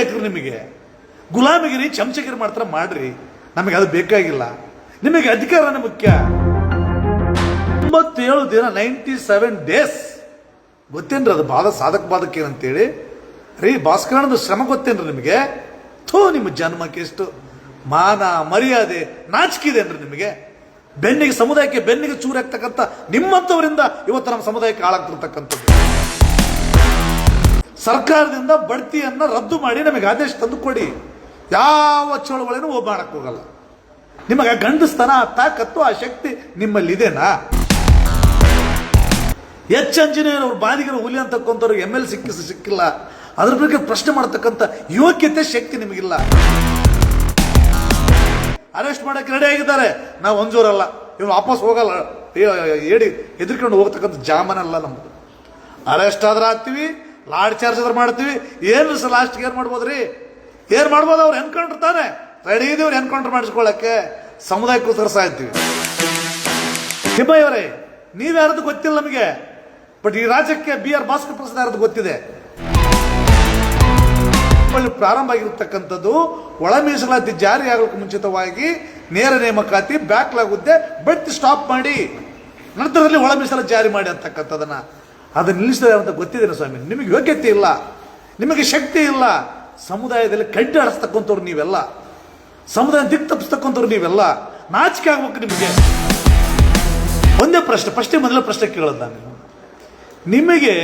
ಬೇಕ್ರಿ ನಿಮಗೆ. ಗುಲಾಮಿಗಿರಿ ಚಮಚಗಿರಿ ಮಾಡ್ತಾರ ಮಾಡ್ರಿ. ನಮಗೆ ಅದು ಬೇಕಾಗಿಲ್ಲ. ನಿಮಗೆ ಅಧಿಕಾರನೇ ಮುಖ್ಯ. ತೊಂಬತ್ತೇಳು ದಿನ ನೈಂಟಿ ಸೆವೆನ್ ಡೇಸ್ ಗೊತ್ತೇನ್ರಿ ಅದು ಬಾಧ, ಸಾಧಕ ಬಾಧಕ ಏನಂತೇಳಿ? ರೀ ಭಾಸ್ಕರಣದ ಶ್ರಮ ಗೊತ್ತೇನ್ರಿ ನಿಮಗೆ? ಥೋ, ನಿಮ್ಮ ಜನ್ಮಕ್ಕೆ ಎಷ್ಟು ಮಾನ, ಮರ್ಯಾದೆ ನಾಚಿಕಿದೇನ್ರಿ ನಿಮಗೆ? ಬೆನ್ನಿಗೆ ಸಮುದಾಯಕ್ಕೆ ಬೆನ್ನಿಗೆ ಚೂರಾಗ್ತಕ್ಕಂಥ ನಿಮ್ಮಂಥವರಿಂದ ಇವತ್ತು ನಮ್ಮ ಸಮುದಾಯಕ್ಕೆ ಹಾಳಾಗ್ತಿರ್ತಕ್ಕಂಥದ್ದು. ಸರ್ಕಾರದಿಂದ ಬಡ್ತಿಯನ್ನು ರದ್ದು ಮಾಡಿ ನಮಗೆ ಆದೇಶ ತಂದು ಕೊಡಿ. ಯಾವ ಚಳವಳಿನೂ ಒಬ್ಬ ಮಾಡಕ್ಕೆ ಹೋಗಲ್ಲ. ನಿಮಗೆ ಗಂಡಸ್ತನ ಆ ತಾಕತ್ತು, ಆ ಶಕ್ತಿ ನಿಮ್ಮಲ್ಲಿ ಇದೆನಾ ಎಚ್ ಅಂಜನೇಯರ್ ಅವ್ರ ಬಾದಿಗರ ಹುಲಿ ಅಂತಕ್ಕಂಥವ್ರು ಎಂ ಎಲ್ ಸಿಕ್ಕಿಸ ಸಿಕ್ಕಿಲ್ಲ. ಅದ್ರ ಬಗ್ಗೆ ಪ್ರಶ್ನೆ ಮಾಡ್ತಕ್ಕಂಥ ಯೋಗ್ಯತೆ, ಶಕ್ತಿ ನಿಮಗಿಲ್ಲ. ಅರೆಸ್ಟ್ ಮಾಡಕ್ಕೆ ರೆಡಿ ಆಗಿದ್ದಾರೆ. ನಾವು ಒಂಜೂರಲ್ಲ. ಇವ್ನು ವಾಪಸ್ ಹೋಗಲ್ಲ. ಹೇಳಿ ಏಡಿ ಹೆದರ್ಕೊಂಡು ಹೋಗ್ತಕ್ಕಂಥ ಜಾಮನಲ್ಲ ನಮ್ದು. ಅರೆಸ್ಟ್ ಆದ್ರೆ ಆಗ್ತೀವಿ. ಲಾಡ್ ಚಾರ್ಜ್ ಅದ್ರ ಮಾಡ್ತೀವಿ. ಏನು ಸರ್ ಲಾಸ್ಟ್ಗೆ ಏನು ಮಾಡ್ಬೋದ್ರಿ? ಏನು ಮಾಡ್ಬೋದು ಅವ್ರು ಎನ್ಕೌಂಟ್ರ್ ತಾನೆ? Ready ಇದೀವ್ರು encounter ಮಾಡಿಸ್ಕೊಳ್ಳಕ್ಕೆ. ಸಮುದಾಯಕ್ಕೋಸ್ಕರ ಸಾಯ್ತೀವಿ ನೀವು ನೀವ್ಯಾರದು ಗೊತ್ತಿಲ್ಲ ನಮಗೆ. ಬಟ್ ಈ ರಾಜ್ಯಕ್ಕೆ ಬಿ ಆರ್ ಭಾಸ್ಕರ್ ಪ್ರಸಾದ್ ಯಾರದು ಗೊತ್ತಿದೆ? ಪ್ರಾರಂಭ ಆಗಿರತಕ್ಕಂಥದ್ದು ಒಳ ಮೀಸಲಾತಿ ಜಾರಿ ಆಗಲಿಕ್ಕೆ ಮುಂಚಿತವಾಗಿ ನೇರ ನೇಮಕಾತಿ ಬ್ಯಾಕ್ಲಾಗುತ್ತೆ ಬಟ್ ಸ್ಟಾಪ್ ಮಾಡಿ. ನಂತರದಲ್ಲಿ ಒಳ ಮೀಸಲಾತಿ ಜಾರಿ ಮಾಡಿ ಅಂತಕ್ಕಂಥದನ್ನ ಅದನ್ನ ನಿಲ್ಲಿಸಿದೆ ಅಂತ ಗೊತ್ತಿದ್ದೇನೆ ಸ್ವಾಮಿ. ನಿಮಗೆ ಯೋಗ್ಯತೆ ಇಲ್ಲ. ನಿಮಗೆ ಶಕ್ತಿ ಇಲ್ಲ. ಸಮುದಾಯದಲ್ಲಿ ಕಡ್ಡಿ ಆಡಿಸ್ತಕ್ಕಂಥವ್ರು ನೀವೆಲ್ಲ. ಸಮುದಾಯ ದಿಕ್ ತಪ್ಪಿಸ್ತಕ್ಕಂಥವ್ರು ನೀವೆಲ್ಲ. ನಾಚಿಕೆ ಆಗ್ಬೇಕು ನಿಮಗೆ. ಒಂದೇ ಪ್ರಶ್ನೆ, ಫಸ್ಟೇ ಮೊದಲ ಪ್ರಶ್ನೆ ಕೇಳೋದು ನಾನು. ನಿಮಗೆ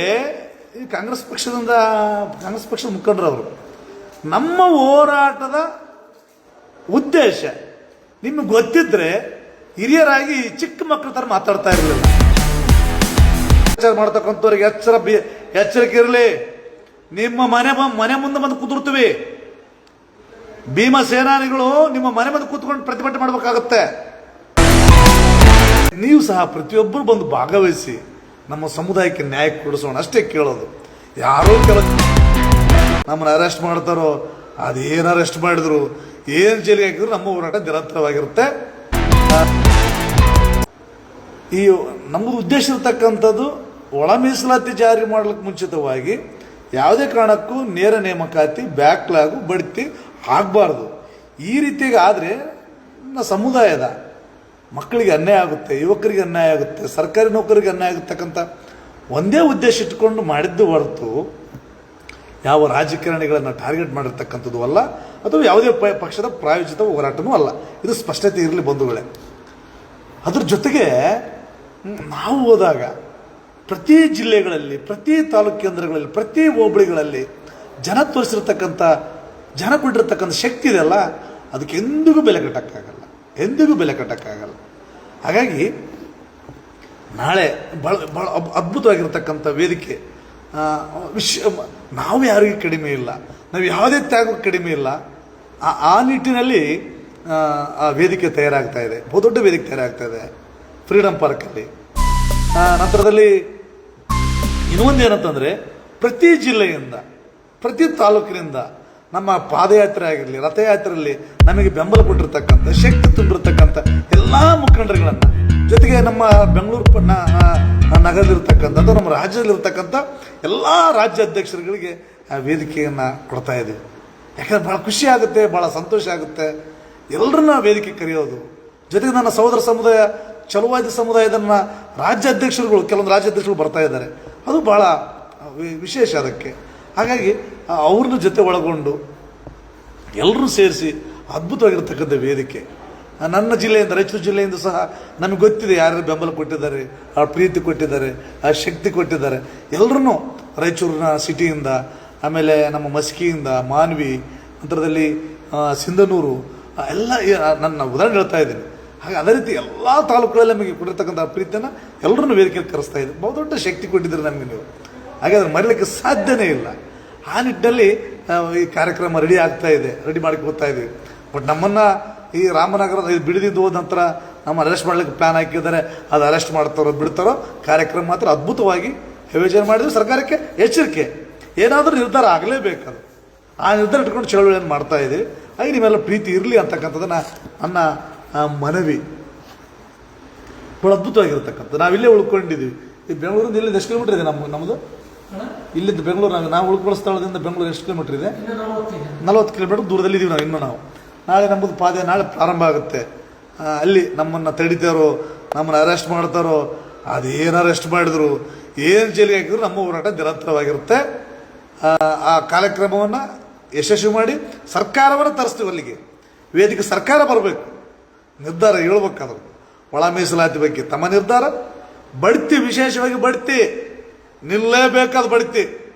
ಈ ಕಾಂಗ್ರೆಸ್ ಪಕ್ಷದಿಂದ, ಕಾಂಗ್ರೆಸ್ ಪಕ್ಷದ ಮುಖಂಡರವರು, ನಮ್ಮ ಹೋರಾಟದ ಉದ್ದೇಶ, ನಿಮಗೆ ಗೊತ್ತಿದ್ರೆ ಹಿರಿಯರಾಗಿ ಚಿಕ್ಕ ಮಕ್ಕಳ ಥರ ಮಾತಾಡ್ತಾ ಇರಲಿಲ್ಲ. ವಿಚಾರ ಮಾಡ್ತಕ್ಕಂಥವ್ರಿಗೆ ಎಚ್ಚರ ಎಚ್ಚರಿಕೆ ಇರಲಿ. ನಿಮ್ಮ ಮನೆ ಮನೆ ಮುಂದೆ ಬಂದು ಕುದುರ್ತೀವಿ. ಭೀಮ ಸೇನಾನಿಗಳು ನಿಮ್ಮ ಮನೆ ಮುಂದೆ ಕೂತ್ಕೊಂಡು ಪ್ರತಿಭಟನೆ ಮಾಡಬೇಕಾಗತ್ತೆ. ನೀವು ಸಹ ಪ್ರತಿಯೊಬ್ಬರು ಬಂದು ಭಾಗವಹಿಸಿ ನಮ್ಮ ಸಮುದಾಯಕ್ಕೆ ನ್ಯಾಯ ಕೊಡಿಸೋಣ. ಅಷ್ಟೇ ಕೇಳೋದು. ಯಾರೋ ಕೆಲ ನಮ್ಮನ್ನ ಅರೆಸ್ಟ್ ಮಾಡ್ತಾರೋ, ಅದೇನು ಅರೆಸ್ಟ್ ಮಾಡಿದ್ರು, ಏನು ಜೈಲಿಗೆ ಹಾಕಿದ್ರು ನಮ್ಮ ಹೋರಾಟ ನಿರಂತರವಾಗಿರುತ್ತೆ. ಈ ನಮ್ಮದು ಉದ್ದೇಶ ಇರ್ತಕ್ಕಂಥದ್ದು ಒಳ ಮೀಸಲಾತಿ ಜಾರಿ ಮಾಡ್ಲಿಕ್ಕೆ ಮುಂಚಿತವಾಗಿ ಯಾವುದೇ ಕಾರಣಕ್ಕೂ ನೇರ ನೇಮಕಾತಿ, ಬ್ಯಾಕ್ಲಾಗು, ಬಡ್ತಿ ಆಗಬಾರ್ದು. ಈ ರೀತಿಯಾಗಿ ಆದರೆ ಸಮುದಾಯದ ಮಕ್ಕಳಿಗೆ ಅನ್ಯಾಯ ಆಗುತ್ತೆ, ಯುವಕರಿಗೆ ಅನ್ಯಾಯ ಆಗುತ್ತೆ, ಸರ್ಕಾರಿ ನೌಕರಿಗೆ ಅನ್ಯಾಯ ಆಗತಕ್ಕಂಥ ಒಂದೇ ಉದ್ದೇಶ ಇಟ್ಕೊಂಡು ಮಾಡಿದ್ದು ಹೊರತು ಯಾವ ರಾಜಕಾರಣಿಗಳನ್ನು ಟಾರ್ಗೆಟ್ ಮಾಡಿರ್ತಕ್ಕಂಥದ್ದು ಅಲ್ಲ, ಅಥವಾ ಯಾವುದೇ ಪ- ಪಕ್ಷದ ಪ್ರಾಯೋಜಿತ ಹೋರಾಟವೂ ಅಲ್ಲ. ಇದು ಸ್ಪಷ್ಟತೆ ಇರಲಿ ಬಂಧುಗಳೇ. ಅದ್ರ ಜೊತೆಗೆ ನಾವು ಹೋದಾಗ ಪ್ರತಿ ಜಿಲ್ಲೆಗಳಲ್ಲಿ ಪ್ರತಿ ತಾಲೂಕು ಕೇಂದ್ರಗಳಲ್ಲಿ ಪ್ರತಿ ಹೋಬಳಿಗಳಲ್ಲಿ ಜನ ತೋರಿಸಿರ್ತಕ್ಕಂಥ ಜನ ಕೊಟ್ಟಿರ್ತಕ್ಕಂಥ ಶಕ್ತಿ ಇದೆಯಲ್ಲ ಅದಕ್ಕೆ ಎಂದಿಗೂ ಬೆಲೆ ಕಟ್ಟಕ್ಕಾಗಲ್ಲ. ಎಂದಿಗೂ ಬೆಲೆ ಕಟ್ಟೋಕ್ಕಾಗಲ್ಲ. ಹಾಗಾಗಿ ನಾಳೆ ಭಾಳ ಭಾಳ ಅದ್ಭುತವಾಗಿರ್ತಕ್ಕಂಥ ವೇದಿಕೆ ವಿಶ್ವ ವಿಶ್ ನಾವು ಯಾರಿಗೂ ಕಡಿಮೆ ಇಲ್ಲ. ನಾವು ಯಾವುದೇ ತ್ಯಾಗಕ್ಕೂ ಕಡಿಮೆ ಇಲ್ಲ. ಆ ಆ ನಿಟ್ಟಿನಲ್ಲಿ ಆ, ವೇದಿಕೆ ತಯಾರಾಗ್ತಾ ಇದೆ. ಬಹುದೊಡ್ಡ ವೇದಿಕೆ ತಯಾರಾಗ್ತಾ ಇದೆ. ಫ್ರೀಡಮ್ ಪಾರ್ಕಲ್ಲಿ. ನಂತರದಲ್ಲಿ ಇನ್ನೊಂದು ಏನಂತಂದರೆ, ಪ್ರತಿ ಜಿಲ್ಲೆಯಿಂದ, ಪ್ರತಿ ತಾಲೂಕಿನಿಂದ ನಮ್ಮ ಪಾದಯಾತ್ರೆ ಆಗಿರಲಿ, ರಥಯಾತ್ರೆಯಲ್ಲಿ ನಮಗೆ ಬೆಂಬಲ ಕೊಟ್ಟಿರ್ತಕ್ಕಂಥ, ಶಕ್ತಿ ತುಂಬಿರ್ತಕ್ಕಂಥ ಎಲ್ಲ ಮುಖಂಡರುಗಳನ್ನು, ಜೊತೆಗೆ ನಮ್ಮ ಬೆಂಗಳೂರು ನಗರದಲ್ಲಿರ್ತಕ್ಕಂಥದ್ದು ನಮ್ಮ ರಾಜ್ಯದಲ್ಲಿರ್ತಕ್ಕಂಥ ಎಲ್ಲ ರಾಜ್ಯ ಅಧ್ಯಕ್ಷರುಗಳಿಗೆ ಆ ವೇದಿಕೆಯನ್ನು ಕೊಡ್ತಾ ಇದೆ ಯಾಕಂದ್ರೆ ಭಾಳ ಖುಷಿ ಆಗುತ್ತೆ ಭಾಳ ಸಂತೋಷ ಆಗುತ್ತೆ. ಎಲ್ಲರನ್ನ ವೇದಿಕೆ ಕರೆಯೋದು. ಜೊತೆಗೆ ನನ್ನ ಸಹೋದರ ಸಮುದಾಯ ಚಲುವಾದಿ ಸಮುದಾಯದನ್ನ ರಾಜ್ಯಾಧ್ಯಕ್ಷರುಗಳು, ಕೆಲವೊಂದು ರಾಜ್ಯ ಅಧ್ಯಕ್ಷರು ಬರ್ತಾ ಇದ್ದಾರೆ. ಅದು ಭಾಳ ವಿಶೇಷ ಅದಕ್ಕೆ. ಹಾಗಾಗಿ ಅವ್ರನ್ನ ಜೊತೆ ಒಳಗೊಂಡು ಎಲ್ಲರೂ ಸೇರಿಸಿ ಅದ್ಭುತವಾಗಿರ್ತಕ್ಕಂಥ ವೇದಿಕೆ. ನನ್ನ ಜಿಲ್ಲೆಯಿಂದ, ರಾಯಚೂರು ಜಿಲ್ಲೆಯಿಂದ ಸಹ ನಮಗೆ ಗೊತ್ತಿದೆ ಯಾರ್ಯಾರು ಬೆಂಬಲ ಕೊಟ್ಟಿದ್ದಾರೆ, ಆ, ಪ್ರೀತಿ ಕೊಟ್ಟಿದ್ದಾರೆ, ಆ, ಶಕ್ತಿ ಕೊಟ್ಟಿದ್ದಾರೆ. ಎಲ್ಲರೂ ರಾಯಚೂರಿನ ಸಿಟಿಯಿಂದ, ಆಮೇಲೆ ನಮ್ಮ ಮಸ್ಕಿಯಿಂದ, ಮಾನ್ವಿ, ನಂತರದಲ್ಲಿ ಸಿಂಧನೂರು ಎಲ್ಲ ನನ್ನ ಉದಾಹರಣೆ ಹೇಳ್ತಾ ಇದ್ದೀನಿ. ಹಾಗೆ ಅದೇ ರೀತಿ ಎಲ್ಲ ತಾಲೂಕುಗಳಲ್ಲಿ ನಮಗೆ ಕೊಟ್ಟಿರ್ತಕ್ಕಂಥ ಪ್ರೀತಿಯನ್ನು ಎಲ್ಲರನ್ನೂ ವೇದಿಕೆಯಲ್ಲಿ ಕರೆಸ್ತಾ ಇದ್ದೀವಿ ಬಹುದೊಡ್ಡ ಶಕ್ತಿ ಕೊಟ್ಟಿದ್ದೀರಿ ನಮಗೆ ನೀವು. ಹಾಗಾದ್ರೆ ಮರಿಲಿಕ್ಕೆ ಸಾಧ್ಯನೇ ಇಲ್ಲ. ಆ ನಿಟ್ಟಿನಲ್ಲಿ ಈ ಕಾರ್ಯಕ್ರಮ ರೆಡಿ ಆಗ್ತಾ ಇದೆ ರೆಡಿ ಹೋಗ್ತಾ ಇದ್ದೀವಿ ಬಟ್ ನಮ್ಮನ್ನ ಈ ರಾಮನಗರದ ಇದು ಹೋದ ನಂತರ ನಮ್ಮ ಅರೆಸ್ಟ್ ಮಾಡ್ಲಿಕ್ಕೆ ಪ್ಲಾನ್ ಹಾಕಿದ್ದಾರೆ. ಅದು ಅರೆಸ್ಟ್ ಮಾಡ್ತಾರೋ ಬಿಡ್ತಾರೋ, ಕಾರ್ಯಕ್ರಮ ಮಾತ್ರ ಅದ್ಭುತವಾಗಿ ಯೋಜನೆ ಮಾಡಿದ್ರು ಸರ್ಕಾರಕ್ಕೆ ಎಚ್ಚರಿಕೆ. ಏನಾದರೂ ನಿರ್ಧಾರ ಆಗಲೇಬೇಕದು. ಆ ನಿರ್ಧಾರ ಇಟ್ಕೊಂಡು ಚಳವಳಿಯನ್ನು ಮಾಡ್ತಾ ಇದ್ದೀವಿ. ಹಾಗೆ ನಿಮ್ಮೆಲ್ಲ ಪ್ರೀತಿ ಇರಲಿ ಅಂತಕ್ಕಂಥದ್ದನ್ನು ನನ್ನ ಆ, ಮನವಿ. ಭಾಳ ಅದ್ಭುತವಾಗಿರ್ತಕ್ಕಂಥ. ನಾವಿಲ್ಲೇ ಉಳ್ಕೊಂಡಿದ್ದೀವಿ. ಈ ಬೆಂಗಳೂರಿಂದ ಇಲ್ಲಿಂದ ಎಷ್ಟು ಕಿಲೋಮೀಟರ್ ಇದೆ ನಮ್ಮ ನಮ್ಮದು ಇಲ್ಲಿಂದ ಬೆಂಗಳೂರು ನಾವು ನಾವು ಉಳ್ಕೊಳ್ಳೋ ಸ್ಥಳದಿಂದ ಬೆಂಗಳೂರು ಎಷ್ಟು ಕಿಲೋಮೀಟರ್ ಇದೆ? ನಲವತ್ತು ಕಿಲೋಮೀಟರ್ ದೂರದಲ್ಲಿ ಇದ್ದೀವಿ ನಾವು ಇನ್ನೂ ನಾವು. ನಾಳೆ ನಮ್ಮದು ಪಾದೆ ನಾಳೆ ಪ್ರಾರಂಭ ಆಗುತ್ತೆ. ಅಲ್ಲಿ ನಮ್ಮನ್ನು ತಡಿತಾರೋ ನಮ್ಮನ್ನು ಅರೆಸ್ಟ್ ಮಾಡ್ತಾರೋ ಅದೇನು ಅರೆಸ್ಟ್ ಮಾಡಿದ್ರು ಏನು ಜೈಲಿಗೆ ಹಾಕಿದ್ರು ನಮ್ಮ ಹೋರಾಟ ನಿರಂತರವಾಗಿರುತ್ತೆ. ಆ ಕಾರ್ಯಕ್ರಮವನ್ನು ಯಶಸ್ವಿ ಮಾಡಿ ಸರ್ಕಾರವನ್ನು ತರಿಸ್ತೀವಿ ಅಲ್ಲಿಗೆ. ವೇದಿಕೆ ಸರ್ಕಾರ ಬರಬೇಕು. ನಿರ್ಧಾರ ಹೇಳ್ಬೇಕಾದ್ರು ಒಳ ಮೀಸಲಾತಿ ಬಗ್ಗೆ. ತಮ್ಮ ನಿರ್ಧಾರ? ಬಡ್ತಿ, ವಿಶೇಷವಾಗಿ ಬಡ್ತಿ. ನಿಲ್ಲೇಬೇಕಾದ ಬಡ್ತಿ.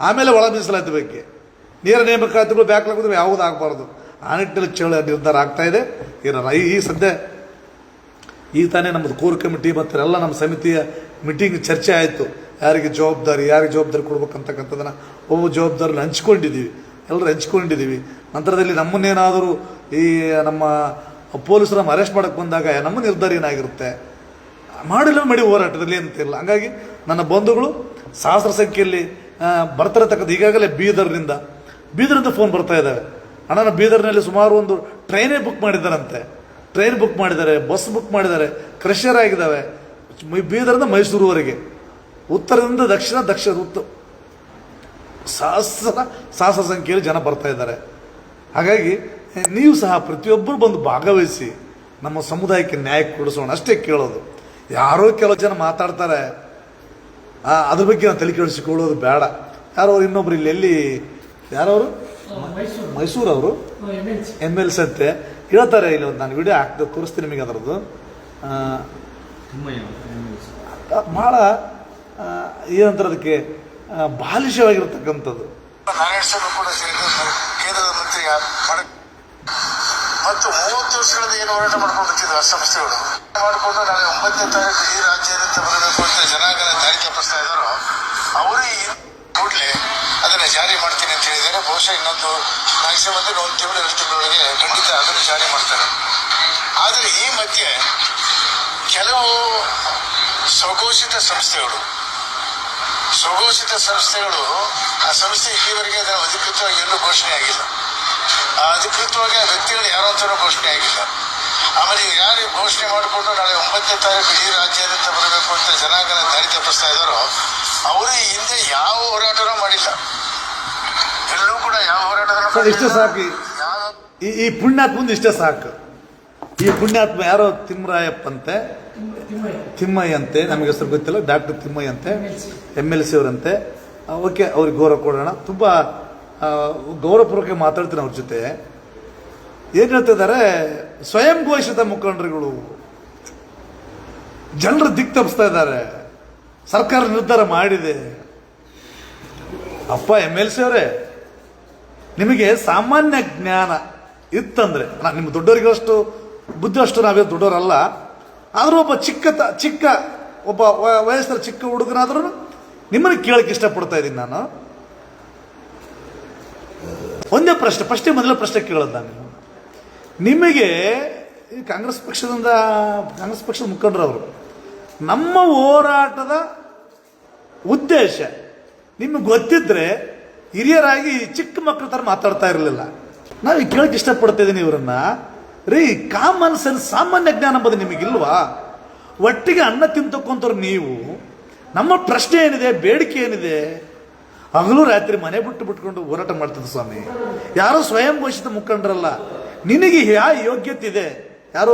ಆಮೇಲೆ ಒಳ ಮೀಸಲಾತಿ ಬಗ್ಗೆ. ನೇರ ನೇಮಕಾತಿಗಳು ಬ್ಯಾಕ್ಲಾಗಿದ್ರೆ ಯಾವುದೂ ಆಗಬಾರ್ದು ಆ ನಿಟ್ಟಿನಲ್ಲಿ ಚೇಳ ನಿರ್ಧಾರ ಆಗ್ತಾ ಇದೆ. ಏನಾರ ಈ ಸದ್ಯ ಈ ತಾನೇ ನಮ್ಮದು ಕೋರ್ ಕಮಿಟಿ ಮತ್ತು ಎಲ್ಲ ನಮ್ಮ ಸಮಿತಿಯ ಮೀಟಿಂಗ್ ಚರ್ಚೆ ಆಯಿತು. ಯಾರಿಗೆ ಜವಾಬ್ದಾರಿ ಯಾರಿಗೆ ಜವಾಬ್ದಾರಿ ಕೊಡ್ಬೇಕಂತಕ್ಕಂಥದ್ದನ್ನು ಒಬ್ಬ ಜವಾಬ್ದಾರಿನ ಹಂಚ್ಕೊಂಡಿದ್ದೀವಿ. ಎಲ್ಲರೂ ಹಂಚ್ಕೊಂಡಿದ್ದೀವಿ. ನಂತರದಲ್ಲಿ ನಮ್ಮನ್ನೇನಾದರೂ ಈ ನಮ್ಮ ಪೊಲೀಸರು ಅರೆಸ್ಟ್ ಬಂದಾಗ ನಮ್ಮ ನಿರ್ಧಾರ ಏನಾಗಿರುತ್ತೆ? ಮಾಡಿಲ್ಲ ಮಾಡಿ ಹೋರಾಟದಲ್ಲಿ ಅಂತಿಲ್ಲ ಹಂಗಾಗಿ ನನ್ನ ಬಂಧುಗಳು ಸಹಸ್ರ ಸಂಖ್ಯೆಯಲ್ಲಿ ಬರ್ತಿರತಕ್ಕಂಥ ಈಗಾಗಲೇ ಬೀದರ್ನಿಂದ ಬೀದರಿಂದ ಫೋನ್ ಬರ್ತಾ ಇದ್ದಾವೆ. ಅಣ್ಣ ನಾನು ಬೀದರ್ನಲ್ಲಿ ಸುಮಾರು ಒಂದು ಟ್ರೈನೇ ಬುಕ್ ಮಾಡಿದ್ದಾರಂತೆ. ಟ್ರೈನ್ ಬುಕ್ ಮಾಡಿದ್ದಾರೆ ಬಸ್ ಬುಕ್ ಮಾಡಿದ್ದಾರೆ ಕ್ರಷರ್ ಆಗಿದ್ದಾವೆ. ಬೀದರ್ನ ಮೈಸೂರುವರೆಗೆ. ಉತ್ತರದಿಂದ ದಕ್ಷಿಣ ದಕ್ಷಿಣ ಉತ್ತ, ಸಹಸ್ರ ಸಹಸ್ರ ಸಂಖ್ಯೆಯಲ್ಲಿ ಜನ ಬರ್ತಾ ಇದ್ದಾರೆ. ಹಾಗಾಗಿ ನೀವು ಸಹ ಪ್ರತಿಯೊಬ್ಬರು ಬಂದು ಭಾಗವಹಿಸಿ ನಮ್ಮ ಸಮುದಾಯಕ್ಕೆ ನ್ಯಾಯ ಕೊಡಿಸೋಣ. ಅಷ್ಟೇ ಕೇಳೋದು. ಯಾರೋ ಕೆಲವು ಜನ ಮಾತಾಡ್ತಾರೆ ಆ, ಅದ್ರ ಬಗ್ಗೆ ನಾವು ತಲೆ ಕೆಡಿಸಿಕೊಳ್ಳೋದು ಬೇಡ. ಯಾರೋ ಅವ್ರು ಇನ್ನೊಬ್ರು ಇಲ್ಲಿ ಎಲ್ಲಿ ಯಾರವರು? ಮೈಸೂರು. ಮೈಸೂರವರು? ಎಂ ಎಲ್ ಸಿ ಅಂತೆ. ಹೇಳ್ತಾರೆ ಇಲ್ಲಿ ಒಂದು ನಾನು ವಿಡಿಯೋ ಹಾಕ್ದೆ ತೋರಿಸ್ತೀನಿ ನಿಮಗೆ ಅದರದ್ದು. ಭಾಳ ಏನಂತಾರೆ ಅದಕ್ಕೆ ಬಾಲಿಷವಾಗಿರ್ತಕ್ಕಂಥದ್ದು ಬಾಲಿಶವಾಗಿರ್ತಕ್ಕಂಥದ್ದು. ನಾರಾಯಣ ಸ್ವಾಮಿ ಕೂಡ ಸೇರಿದ್ರು ಕೇಂದ್ರದ ಮಂತ್ರಿ ಮತ್ತು ಮೂವತ್ತು ವರ್ಷಗಳಿಂದ ಏನು ಹೋರಾಟ ಮಾಡ್ಕೊಂಡು ಬರ್ತಿದ್ರು ಆ ಸಂಸ್ಥೆಗಳು ಮಾಡಿಕೊಂಡು ನಾಳೆ ಒಂಬತ್ತನೇ ತಾರೀಕು ಈ ರಾಜ್ಯಾದ್ಯಂತ ಬರಬೇಕು ಅಂತ ಜನಾಂಗದ ದಾರಿ ಪಡಿಸ್ತಾ ಇದ್ದಾರೋ, ಅವರೇ ಕೂಡಲೇ ಅದನ್ನ ಜಾರಿ ಮಾಡ್ತೀನಿ ಅಂತ ಹೇಳಿದ್ದಾರೆ. ಬಹುಶಃ ಇನ್ನೊಂದು ಮ್ಯಾಕ್ಸಿಮಮ್ ಅಂದ್ರೆ ಒಂದು ತಿಂಗಳು, ಎರಡು ತಿಂಗಳೊಳಗೆ ಖಂಡಿತ ಅದನ್ನು ಜಾರಿ ಮಾಡ್ತಾರೆ. ಆದರೆ ಈ ಮಧ್ಯೆ ಕೆಲವು ಸ್ವಘೋಷಿತ ಸಂಸ್ಥೆಗಳು ಸ್ವಘೋಷಿತ ಸಂಸ್ಥೆಗಳು ಆ ಸಂಸ್ಥೆ ಇಲ್ಲಿವರೆಗೆ ಅದರ ಅಧಿಕೃತವಾಗಿ ಎಲ್ಲೂ ಘೋಷಣೆ ಆಗಿಲ್ಲ. ಅಧಿಕೃತವಾಗಿ ಆ ವ್ಯಕ್ತಿಗಳು ಯಾರು ಅಂತ ಘೋಷಣೆ ಆಗಿಲ್ಲ. ಆಮೇಲೆ ಇವ್ರು ಯಾರು ಘೋಷಣೆ ಮಾಡಿಕೊಂಡು ನಾಳೆ ಒಂಬತ್ತನೇ ತಾರೀಕು ಈ ರಾಜ್ಯಾದ್ಯಂತ ಬರಬೇಕು ಅಂತ ಜನಾಂಗನ ದಾರಿ ತಪ್ಪಿಸ್ತಾ ಇದ್ದಾರೋ ಅವರು ಈ ಹಿಂದೆ ಯಾವ ಹೋರಾಟನೂ ಮಾಡಿಲ್ಲ. ಎಲ್ಲೂ ಕೂಡ ಯಾವ ಹೋರಾಟದ ಇಷ್ಟ ಸಾಕು. ಈ ಈ ಪುಣ್ಯಾತ್ಮಂದು ಇಷ್ಟ ಸಾಕು. ಈ ಪುಣ್ಯಾತ್ಮ ಯಾರೋ ತಿಮ್ಮರಾಯಪ್ಪ ಅಂತೆ ತಿಮ್ಮಯ್ಯ ಅಂತೆ ನಮಗೆ ಹೆಸರು ಗೊತ್ತಿಲ್ಲ ಡಾಕ್ಟರ್ ತಿಮ್ಮಯ್ಯ ಅಂತೆ ಎಂ ಎಲ್ ಸಿ ಅವರಂತೆ. ಓಕೆ ಅವ್ರಿಗೆ ಗೌರವ ಕೊಡೋಣ. ತುಂಬ ಗೌರವಪೂರ್ವಕ ಮಾತಾಡ್ತೀನಿ ಅವ್ರ ಜೊತೆ. ಏನು ಹೇಳ್ತಿದ್ದಾರೆ? ಸ್ವಯಂ ಘೋಷಿತ ಮುಖಂಡರುಗಳು. ಜನರು ದಿಕ್ ತಪ್ಪಿಸ್ತಾ ಇದ್ದಾರೆ. ಸರ್ಕಾರ ನಿರ್ಧಾರ ಮಾಡಿದೆ. ಅಪ್ಪ ಎಂ ಎಲ್ ಸಿ ಅವರೇ, ನಿಮಗೆ ಸಾಮಾನ್ಯ ಜ್ಞಾನ ಇತ್ತಂದ್ರೆ ನಾ- ನಿಮ್ಮ ದೊಡ್ಡವರಿಗಷ್ಟು ಬುದ್ಧಿ ಅಷ್ಟು ನಾವೇ ದೊಡ್ಡವರಲ್ಲ, ಆದರೂ ಒಬ್ಬ ಚಿಕ್ಕ ತ- ಚಿಕ್ಕ, ಒಬ್ಬ ವಯಸ್ಸರ ಚಿಕ್ಕ ಹುಡುಗನಾದ್ರೂ ನಿಮ್ಮನ್ನು ಕೇಳಕ್ಕೆ ಇಷ್ಟಪಡ್ತಾ ಇದ್ದೀನಿ ನಾನು. ಒಂದೇ ಪ್ರಶ್ನೆ ಫಸ್ಟೇ ಮೊದಲ ಪ್ರಶ್ನೆ ಕೇಳೋದು ನಾನು. ನಿಮಗೆ ಈ ಕಾಂಗ್ರೆಸ್ ಪಕ್ಷದಿಂದ, ಕಾಂಗ್ರೆಸ್ ಪಕ್ಷದ ಮುಖಂಡರು ಅವರು, ನಮ್ಮ ಹೋರಾಟದ ಉದ್ದೇಶ, ನಿಮಗೆ ಗೊತ್ತಿದ್ರೆ ಹಿರಿಯರಾಗಿ ಚಿಕ್ಕ ಮಕ್ಕಳ ಥರ ಮಾತಾಡ್ತಾ ಇರಲಿಲ್ಲ. ನಾವು ಈಗ ಕೇಳಕ್ಕೆ ಇಷ್ಟಪಡ್ತಾ ಇದ್ದೀನಿ ಇವರನ್ನ. ರೀ ಕಾಮನ್ ಸೆನ್ಸ್ ಸಾಮಾನ್ಯ ಜ್ಞಾನ ಎಂಬುದು ನಿಮಗಿಲ್ವಾ ಒಟ್ಟಿಗೆ ಅನ್ನ ತಿಂತಕ್ಕಂಥವ್ರು ನೀವು. ನಮ್ಮ ಪ್ರಶ್ನೆ ಏನಿದೆ, ಬೇಡಿಕೆ ಏನಿದೆ? ಹಗಲು ರಾತ್ರಿ ಮನೆ ಬಿಟ್ಟು ಬಿಟ್ಕೊಂಡು ಹೋರಾಟ ಮಾಡ್ತದೆ ಸ್ವಾಮಿ. ಯಾರೋ ಸ್ವಯಂ ಘೋಷಿತ ಮುಖಂಡರಲ್ಲ. ನಿನಗೆ ಯಾವ ಯೋಗ್ಯತೆ ಇದೆ ಯಾರು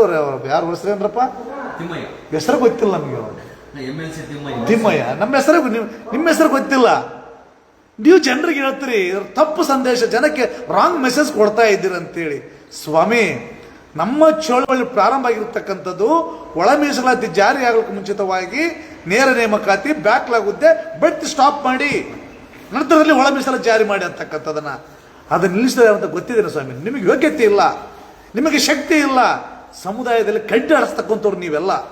ಯಾರು ಹೆಸರೇನ್ರಪ್ಪ ತಿಮ್ಮಯ್ಯ. ಹೆಸರು ಗೊತ್ತಿಲ್ಲ ನಮಗೆ ತಿಮ್ಮಯ್ಯ. ನಮ್ಮ ಹೆಸರು ನಿಮ್ಮ ಹೆಸರು ಗೊತ್ತಿಲ್ಲ. ನೀವು ಜನರಿಗೆ ಹೇಳ್ತೀರಿ ತಪ್ಪು ಸಂದೇಶ ಜನಕ್ಕೆ ರಾಂಗ್ ಮೆಸೇಜ್ ಕೊಡ್ತಾ ಇದ್ದೀರಿ ಅಂತೇಳಿ. ಸ್ವಾಮಿ ನಮ್ಮ ಚಳುವಳಿ ಪ್ರಾರಂಭ ಆಗಿರ್ತಕ್ಕಂಥದ್ದು ಒಳ ಮೀಸಲಾತಿ ಜಾರಿ ಆಗಲಿಕ್ಕೆ ಮುಂಚಿತವಾಗಿ ನೇರ ನೇಮಕಾತಿ ಬ್ಯಾಕ್ಲಾಗುತ್ತೆ ಬಡ್ತಿ ಸ್ಟಾಪ್ ಮಾಡಿ. ನಂತರದಲ್ಲಿ ಒಳ ಮೀಸಲು ಜಾರಿ ಮಾಡಿ ಅಂತಕ್ಕಂಥದ್ದನ್ನು ಅದನ್ನು ನಿಲ್ಲಿಸ್ತದೆ ಅಂತ ಗೊತ್ತಿದ್ದೇನೆ ಸ್ವಾಮಿ. ನಿಮಗೆ ಯೋಗ್ಯತೆ ಇಲ್ಲ. ನಿಮಗೆ ಶಕ್ತಿ ಇಲ್ಲ. ಸಮುದಾಯದಲ್ಲಿ ಕಡ್ಡಿ ಆಡಿಸ್ತಕ್ಕಂಥವ್ರು ನೀವೆಲ್ಲ.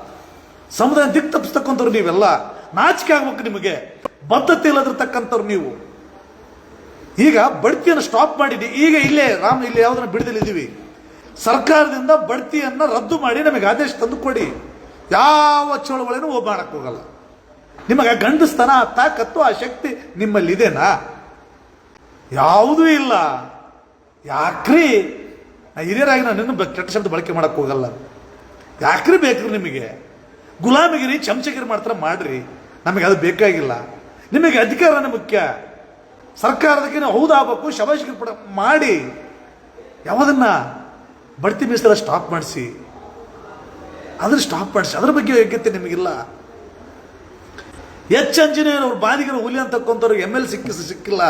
ಸಮುದಾಯ ದಿಕ್ ತಪ್ಪಿಸ್ತಕ್ಕಂಥವ್ರು ನೀವೆಲ್ಲ. ನಾಚಿಕೆ ಆಗ್ಬೇಕು ನಿಮಗೆ. ಬದ್ಧತೆ ಇಲ್ಲದಿರ್ತಕ್ಕಂಥವ್ರು ನೀವು. ಈಗ ಬಡ್ತಿಯನ್ನು ಸ್ಟಾಪ್ ಮಾಡಿದ್ವಿ ಈಗ ಇಲ್ಲೇ, ರಾಮ್, ಇಲ್ಲಿ ಯಾವ್ದನ್ನ ಬಿಡದಲ್ಲಿದ್ದೀವಿ. ಸರ್ಕಾರದಿಂದ ಬಡ್ತಿಯನ್ನು ರದ್ದು ಮಾಡಿ ನಮಗೆ ಆದೇಶ ತಂದು ಕೊಡಿ ಯಾವ ಚಳವಳಿನೂ ಹೋಗಲ್ಲ ನಿಮಗೆ ಗಂಡಸ್ತನ ಆ ತಾಕತ್ತು, ಆ ಶಕ್ತಿ ನಿಮ್ಮಲ್ಲಿ ಇದೆನಾ ಯಾವುದೂ ಇಲ್ಲ. ಯಾಕ್ರಿ? ನಾ ಹಿರಿಯರಾಗಿ ನಾನು ಇನ್ನೂ ಕೆಟ್ಟ ಶಬ್ದ ಬಳಕೆ ಮಾಡಕ್ಕೆ ಹೋಗಲ್ಲ. ಯಾಕ್ರಿ ಬೇಕ್ರಿ ನಿಮಗೆ? ಗುಲಾಮಿಗಿರಿ, ಚಮಚಗಿರಿ ಮಾಡ್ತಾರ ಮಾಡ್ರಿ. ನಮಗೆ ಅದು ಬೇಕಾಗಿಲ್ಲ. ನಿಮಗೆ ಅಧಿಕಾರನೇ ಮುಖ್ಯ. ಸರ್ಕಾರದಕ್ಕೆ ನೀವು ಹೌದಾಗಬೇಕು ಶಬಾಷಿಗೆ ಪಡ ಮಾಡಿ. ಯಾವುದನ್ನ? ಬಡ್ತಿ ಮೀಸಲ ಸ್ಟಾಪ್ ಮಾಡಿಸಿ. ಅದನ್ನ ಸ್ಟಾಪ್ ಮಾಡಿಸಿ. ಅದ್ರ ಬಗ್ಗೆ ಯೋಗ್ಯತೆ ನಿಮಗಿಲ್ಲ. ಎಚ್ ಇಂಜಿನಿಯರ್ ಅವ್ರ ಬಾದಿಗರು ಹುಲಿ ಅಂತಕ್ಕಂಥವ್ರು ಎಂ ಎಲ್ ಸಿಕ್ಕಿ ಸಿಕ್ಕಿಲ್ಲ.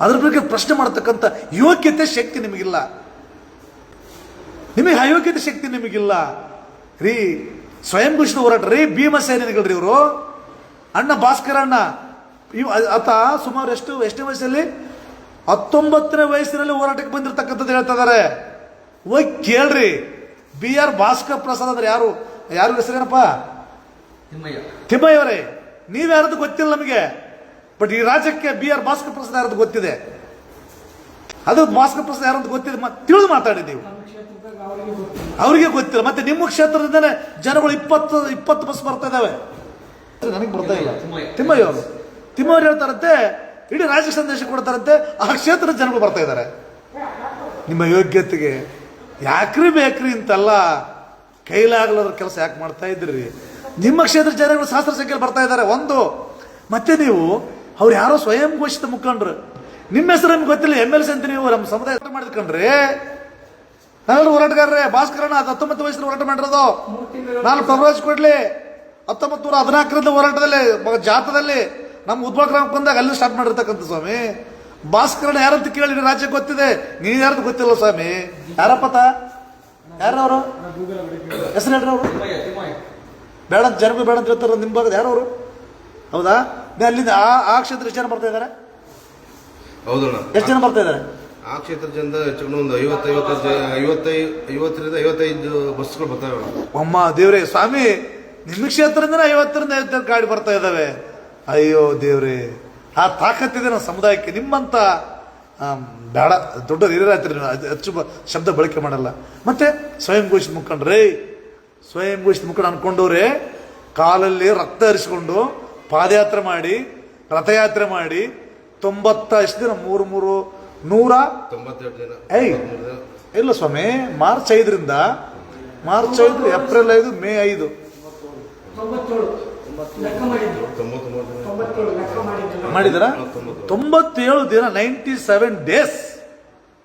ಅದ್ರ ಬಗ್ಗೆ ಪ್ರಶ್ನೆ ಮಾಡ್ತಕ್ಕಂಥ ಯೋಗ್ಯತೆ ಶಕ್ತಿ ನಿಮಗಿಲ್ಲ. ನಿಮಗೆ ಅಯೋಗ್ಯತೆ ಶಕ್ತಿ ನಿಮಗಿಲ್ಲ. ರೀ ಸ್ವಯಂ ಘೋಷಿತ ಹೋರಾಟ ರೀ ಭೀಮಸೇನಿಗಳ್ರಿ ಇವರು. ಅಣ್ಣ ಭಾಸ್ಕರ ಅಣ್ಣ ಇವ್ ಆತ ಸುಮಾರು ಎಷ್ಟು ಎಷ್ಟನೇ ವಯಸ್ಸಲ್ಲಿ? ಹತ್ತೊಂಬತ್ತನೇ ವಯಸ್ಸಿನಲ್ಲಿ ಹೋರಾಟಕ್ಕೆ ಬಂದಿರತಕ್ಕಂಥದ್ದು ಹೇಳ್ತಾ ಇದ್ದಾರೆ ಹೋಗಿ ಕೇಳ್ರಿ. ಬಿ ಆರ್ ಭಾಸ್ಕರ್ ಪ್ರಸಾದ್ ಅಂದ್ರೆ ಯಾರು? ಯಾರು ಹೆಸರೇನಪ್ಪ? ತಿಮ್ಮಯ್ಯ. ತಿಮ್ಮಯ್ಯವರೇ ನೀವ್ಯಾರದು ಗೊತ್ತಿಲ್ಲ ನಮಗೆ. ಬಟ್ ಈ ರಾಜ್ಯಕ್ಕೆ ಬಿ ಆರ್ ಭಾಸ್ಕರ್ ಪ್ರಸಾದ್ ಯಾರದು ಗೊತ್ತಿದೆ? ಅದು ಭಾಸ್ಕರ್ ಪ್ರಸಾದ್ ಯಾರಂತ ಗೊತ್ತಿದೆ ತಿಳಿದು ಮಾತಾಡಿ ನೀವು. ಅವರಿಗೆ ಗೊತ್ತಿಲ್ಲ. ಮತ್ತೆ ನಿಮ್ಮ ಕ್ಷೇತ್ರದಿಂದಲೇ ಜನಗಳು ಇಪ್ಪತ್ತು ಇಪ್ಪತ್ತು ಬಸ್ ಬರ್ತಾ ಇದಾವೆ. ನನಗೆ ಬರ್ತಾ ಇಲ್ಲ. ತಿಮ್ಮಯ್ಯ. ಅವರು. ತಿಮ್ಮಯ್ಯ ಹೇಳ್ತಾರಂತೆ, ಇಡೀ ರಾಜ್ಯ ಸಂದೇಶ ಕೊಡ್ತಾರಂತೆ, ಆ ಕ್ಷೇತ್ರದ ಜನಗಳು ಬರ್ತಾ ಇದ್ದಾರೆ ನಿಮ್ಮ ಯೋಗ್ಯತೆಗೆ ಯಾಕ್ರಿ ಬೇಕ್ರಿ ಇಂತೆಲ್ಲ ಕೈಲಾಗಲಾರ ಕೆಲಸ ಯಾಕೆ ಮಾಡ್ತಾ ಇದ್ರಿ ನಿಮ್ಮ ಕ್ಷೇತ್ರ ಜನಗಳು ಸಹಸ್ರ ಸಂಖ್ಯೆಯಲ್ಲಿ ಬರ್ತಾ ಇದ್ದಾರೆ, ಒಂದು. ಮತ್ತೆ ನೀವು, ಅವ್ರು ಯಾರೋ ಸ್ವಯಂ ಘೋಷಿತ ಮುಖಂಡ್ರು. ನಿಮ್ಮ ಹೆಸರು ನಿಮ್ಗೆ ಗೊತ್ತಿಲ್ಲ ಎಂ ಎಲ್ ಸಿ ಅಂತ ನೀವು ನಮ್ಮ ಸಮುದಾಯ ಮಾಡಿದ್ಕೊಂಡ್ರಿ. ನಾವೆಲ್ಲರೂ ಹೋರಾಟಗಾರರೇ ಭಾಸ್ಕರಣ ಅದು ಹತ್ತೊಂಬತ್ತು ವಯಸ್ಸಲ್ಲಿ ಹೋರಾಟ ಮಾಡಿರೋದು. ನಾನು ಪ್ರವೇಶ ಕೊಡ್ಲಿ. ಹತ್ತೊಂಬತ್ತು ನೂರ ಹದಿನಾಲ್ಕರಿಂದ ಹೋರಾಟದಲ್ಲಿ ಜಾತದಲ್ಲಿ ನಮ್ಮ ಉದ್ಭವ ಗ್ರಾಮಕ್ಕೆ ಬಂದಾಗ ಅಲ್ಲಿ ಸ್ಟಾರ್ಟ್ ಮಾಡಿರ್ತಕ್ಕಂಥ ಸ್ವಾಮಿ. ಭಾಸ್ಕರಣ ಯಾರಂತ ಕೇಳಿ ರಾಜ್ಯಕ್ಕೆ ಗೊತ್ತಿದೆ. ನೀನ್ ಯಾರು ಗೊತ್ತಿಲ್ಲ ಸ್ವಾಮಿ. ಯಾರಪ್ಪತ ಯಾರವರು ಹೆಸರು ಹೇಳ್ರಿ ಅವರು. ಬೇಡ ಅಂತ ಜನಗಳು ಬೇಡ ಅಂತ ಹೇಳ್ತಾರೆ ನಿಮ್ಮ ಭಾಗದ ಯಾರವರು? ಹೌದಾ? ಅಲ್ಲಿಂದ ಆ ಆ ಕ್ಷೇತ್ರ ಎಷ್ಟು ಜನ ಬರ್ತಾ ಇದ್ದಾರೆ ಹೌದಣ್ಣ. ಎಷ್ಟು ಜನ ಬರ್ತಾ ಇದ್ದಾರೆ ಆ ಕ್ಷೇತ್ರ ಜನದ ಹೆಚ್ಚು ಒಂದು ಐವತ್ತು ಐವತ್ತೈದು ಐವತ್ತೈದು ಐವತ್ತರಿಂದ ಐವತ್ತೈದು ಬಸ್ಗಳು ಬರ್ತಾವೆ ಅಮ್ಮ ದೇವ್ರೆ ಸ್ವಾಮಿ ನಿಮ್ಮ ಕ್ಷೇತ್ರದಿಂದ ಐವತ್ತರಿಂದ ಐವತ್ತೈದು ಗಾಡಿ ಬರ್ತಾ ಇದ್ದಾವೆ ಅಯ್ಯೋ ದೇವ್ರೆ ಆ ತಾಕತ್ತಿದೆ ನಮ್ಮ ಸಮುದಾಯಕ್ಕೆ. ನಿಮ್ಮಂತ ಬೇಡ ದೊಡ್ಡ ಹಿರಿಯರಾತ್ರಿ ನೀವು ಹೆಚ್ಚು ಶಬ್ದ ಬಳಕೆ ಮಾಡಲ್ಲ. ಮತ್ತೆ ಸ್ವಯಂ ಘೋಷಿತ ಮುಖಂಡ್ರೇ ಸ್ವಯಂ ಘೋಷಿತ ಮುಖಂಡ ಅನ್ಕೊಂಡವ್ರೆ ಕಾಲಲ್ಲಿ ರಕ್ತ ಹರಿಸ್ಕೊಂಡು ಪಾದಯಾತ್ರೆ ಮಾಡಿ ರಥಯಾತ್ರೆ ಮಾಡಿ ತೊಂಬತ್ತ ಎಷ್ಟು ದಿನ? ಮೂರು ಮೂರು ನೂರ? ಐ ಏಯ್! ಇಲ್ಲ ಸ್ವಾಮಿ ಮಾರ್ಚ್ ಐದರಿಂದ ಮಾರ್ಚ್ ಐದು ಏಪ್ರಿಲ್ ಐದು ಮೇ ಐದು. ಮಾಡಿದ್ರು ತೊಂಬತ್ತೇಳು ಲೆಕ್ಕ ಮಾಡಿದ್ರು? ಮಾಡಿದಾರ ತೊಂಬತ್ತು. ದಿನ ನೈಂಟಿ ಸೆವೆನ್ ಡೇಸ್.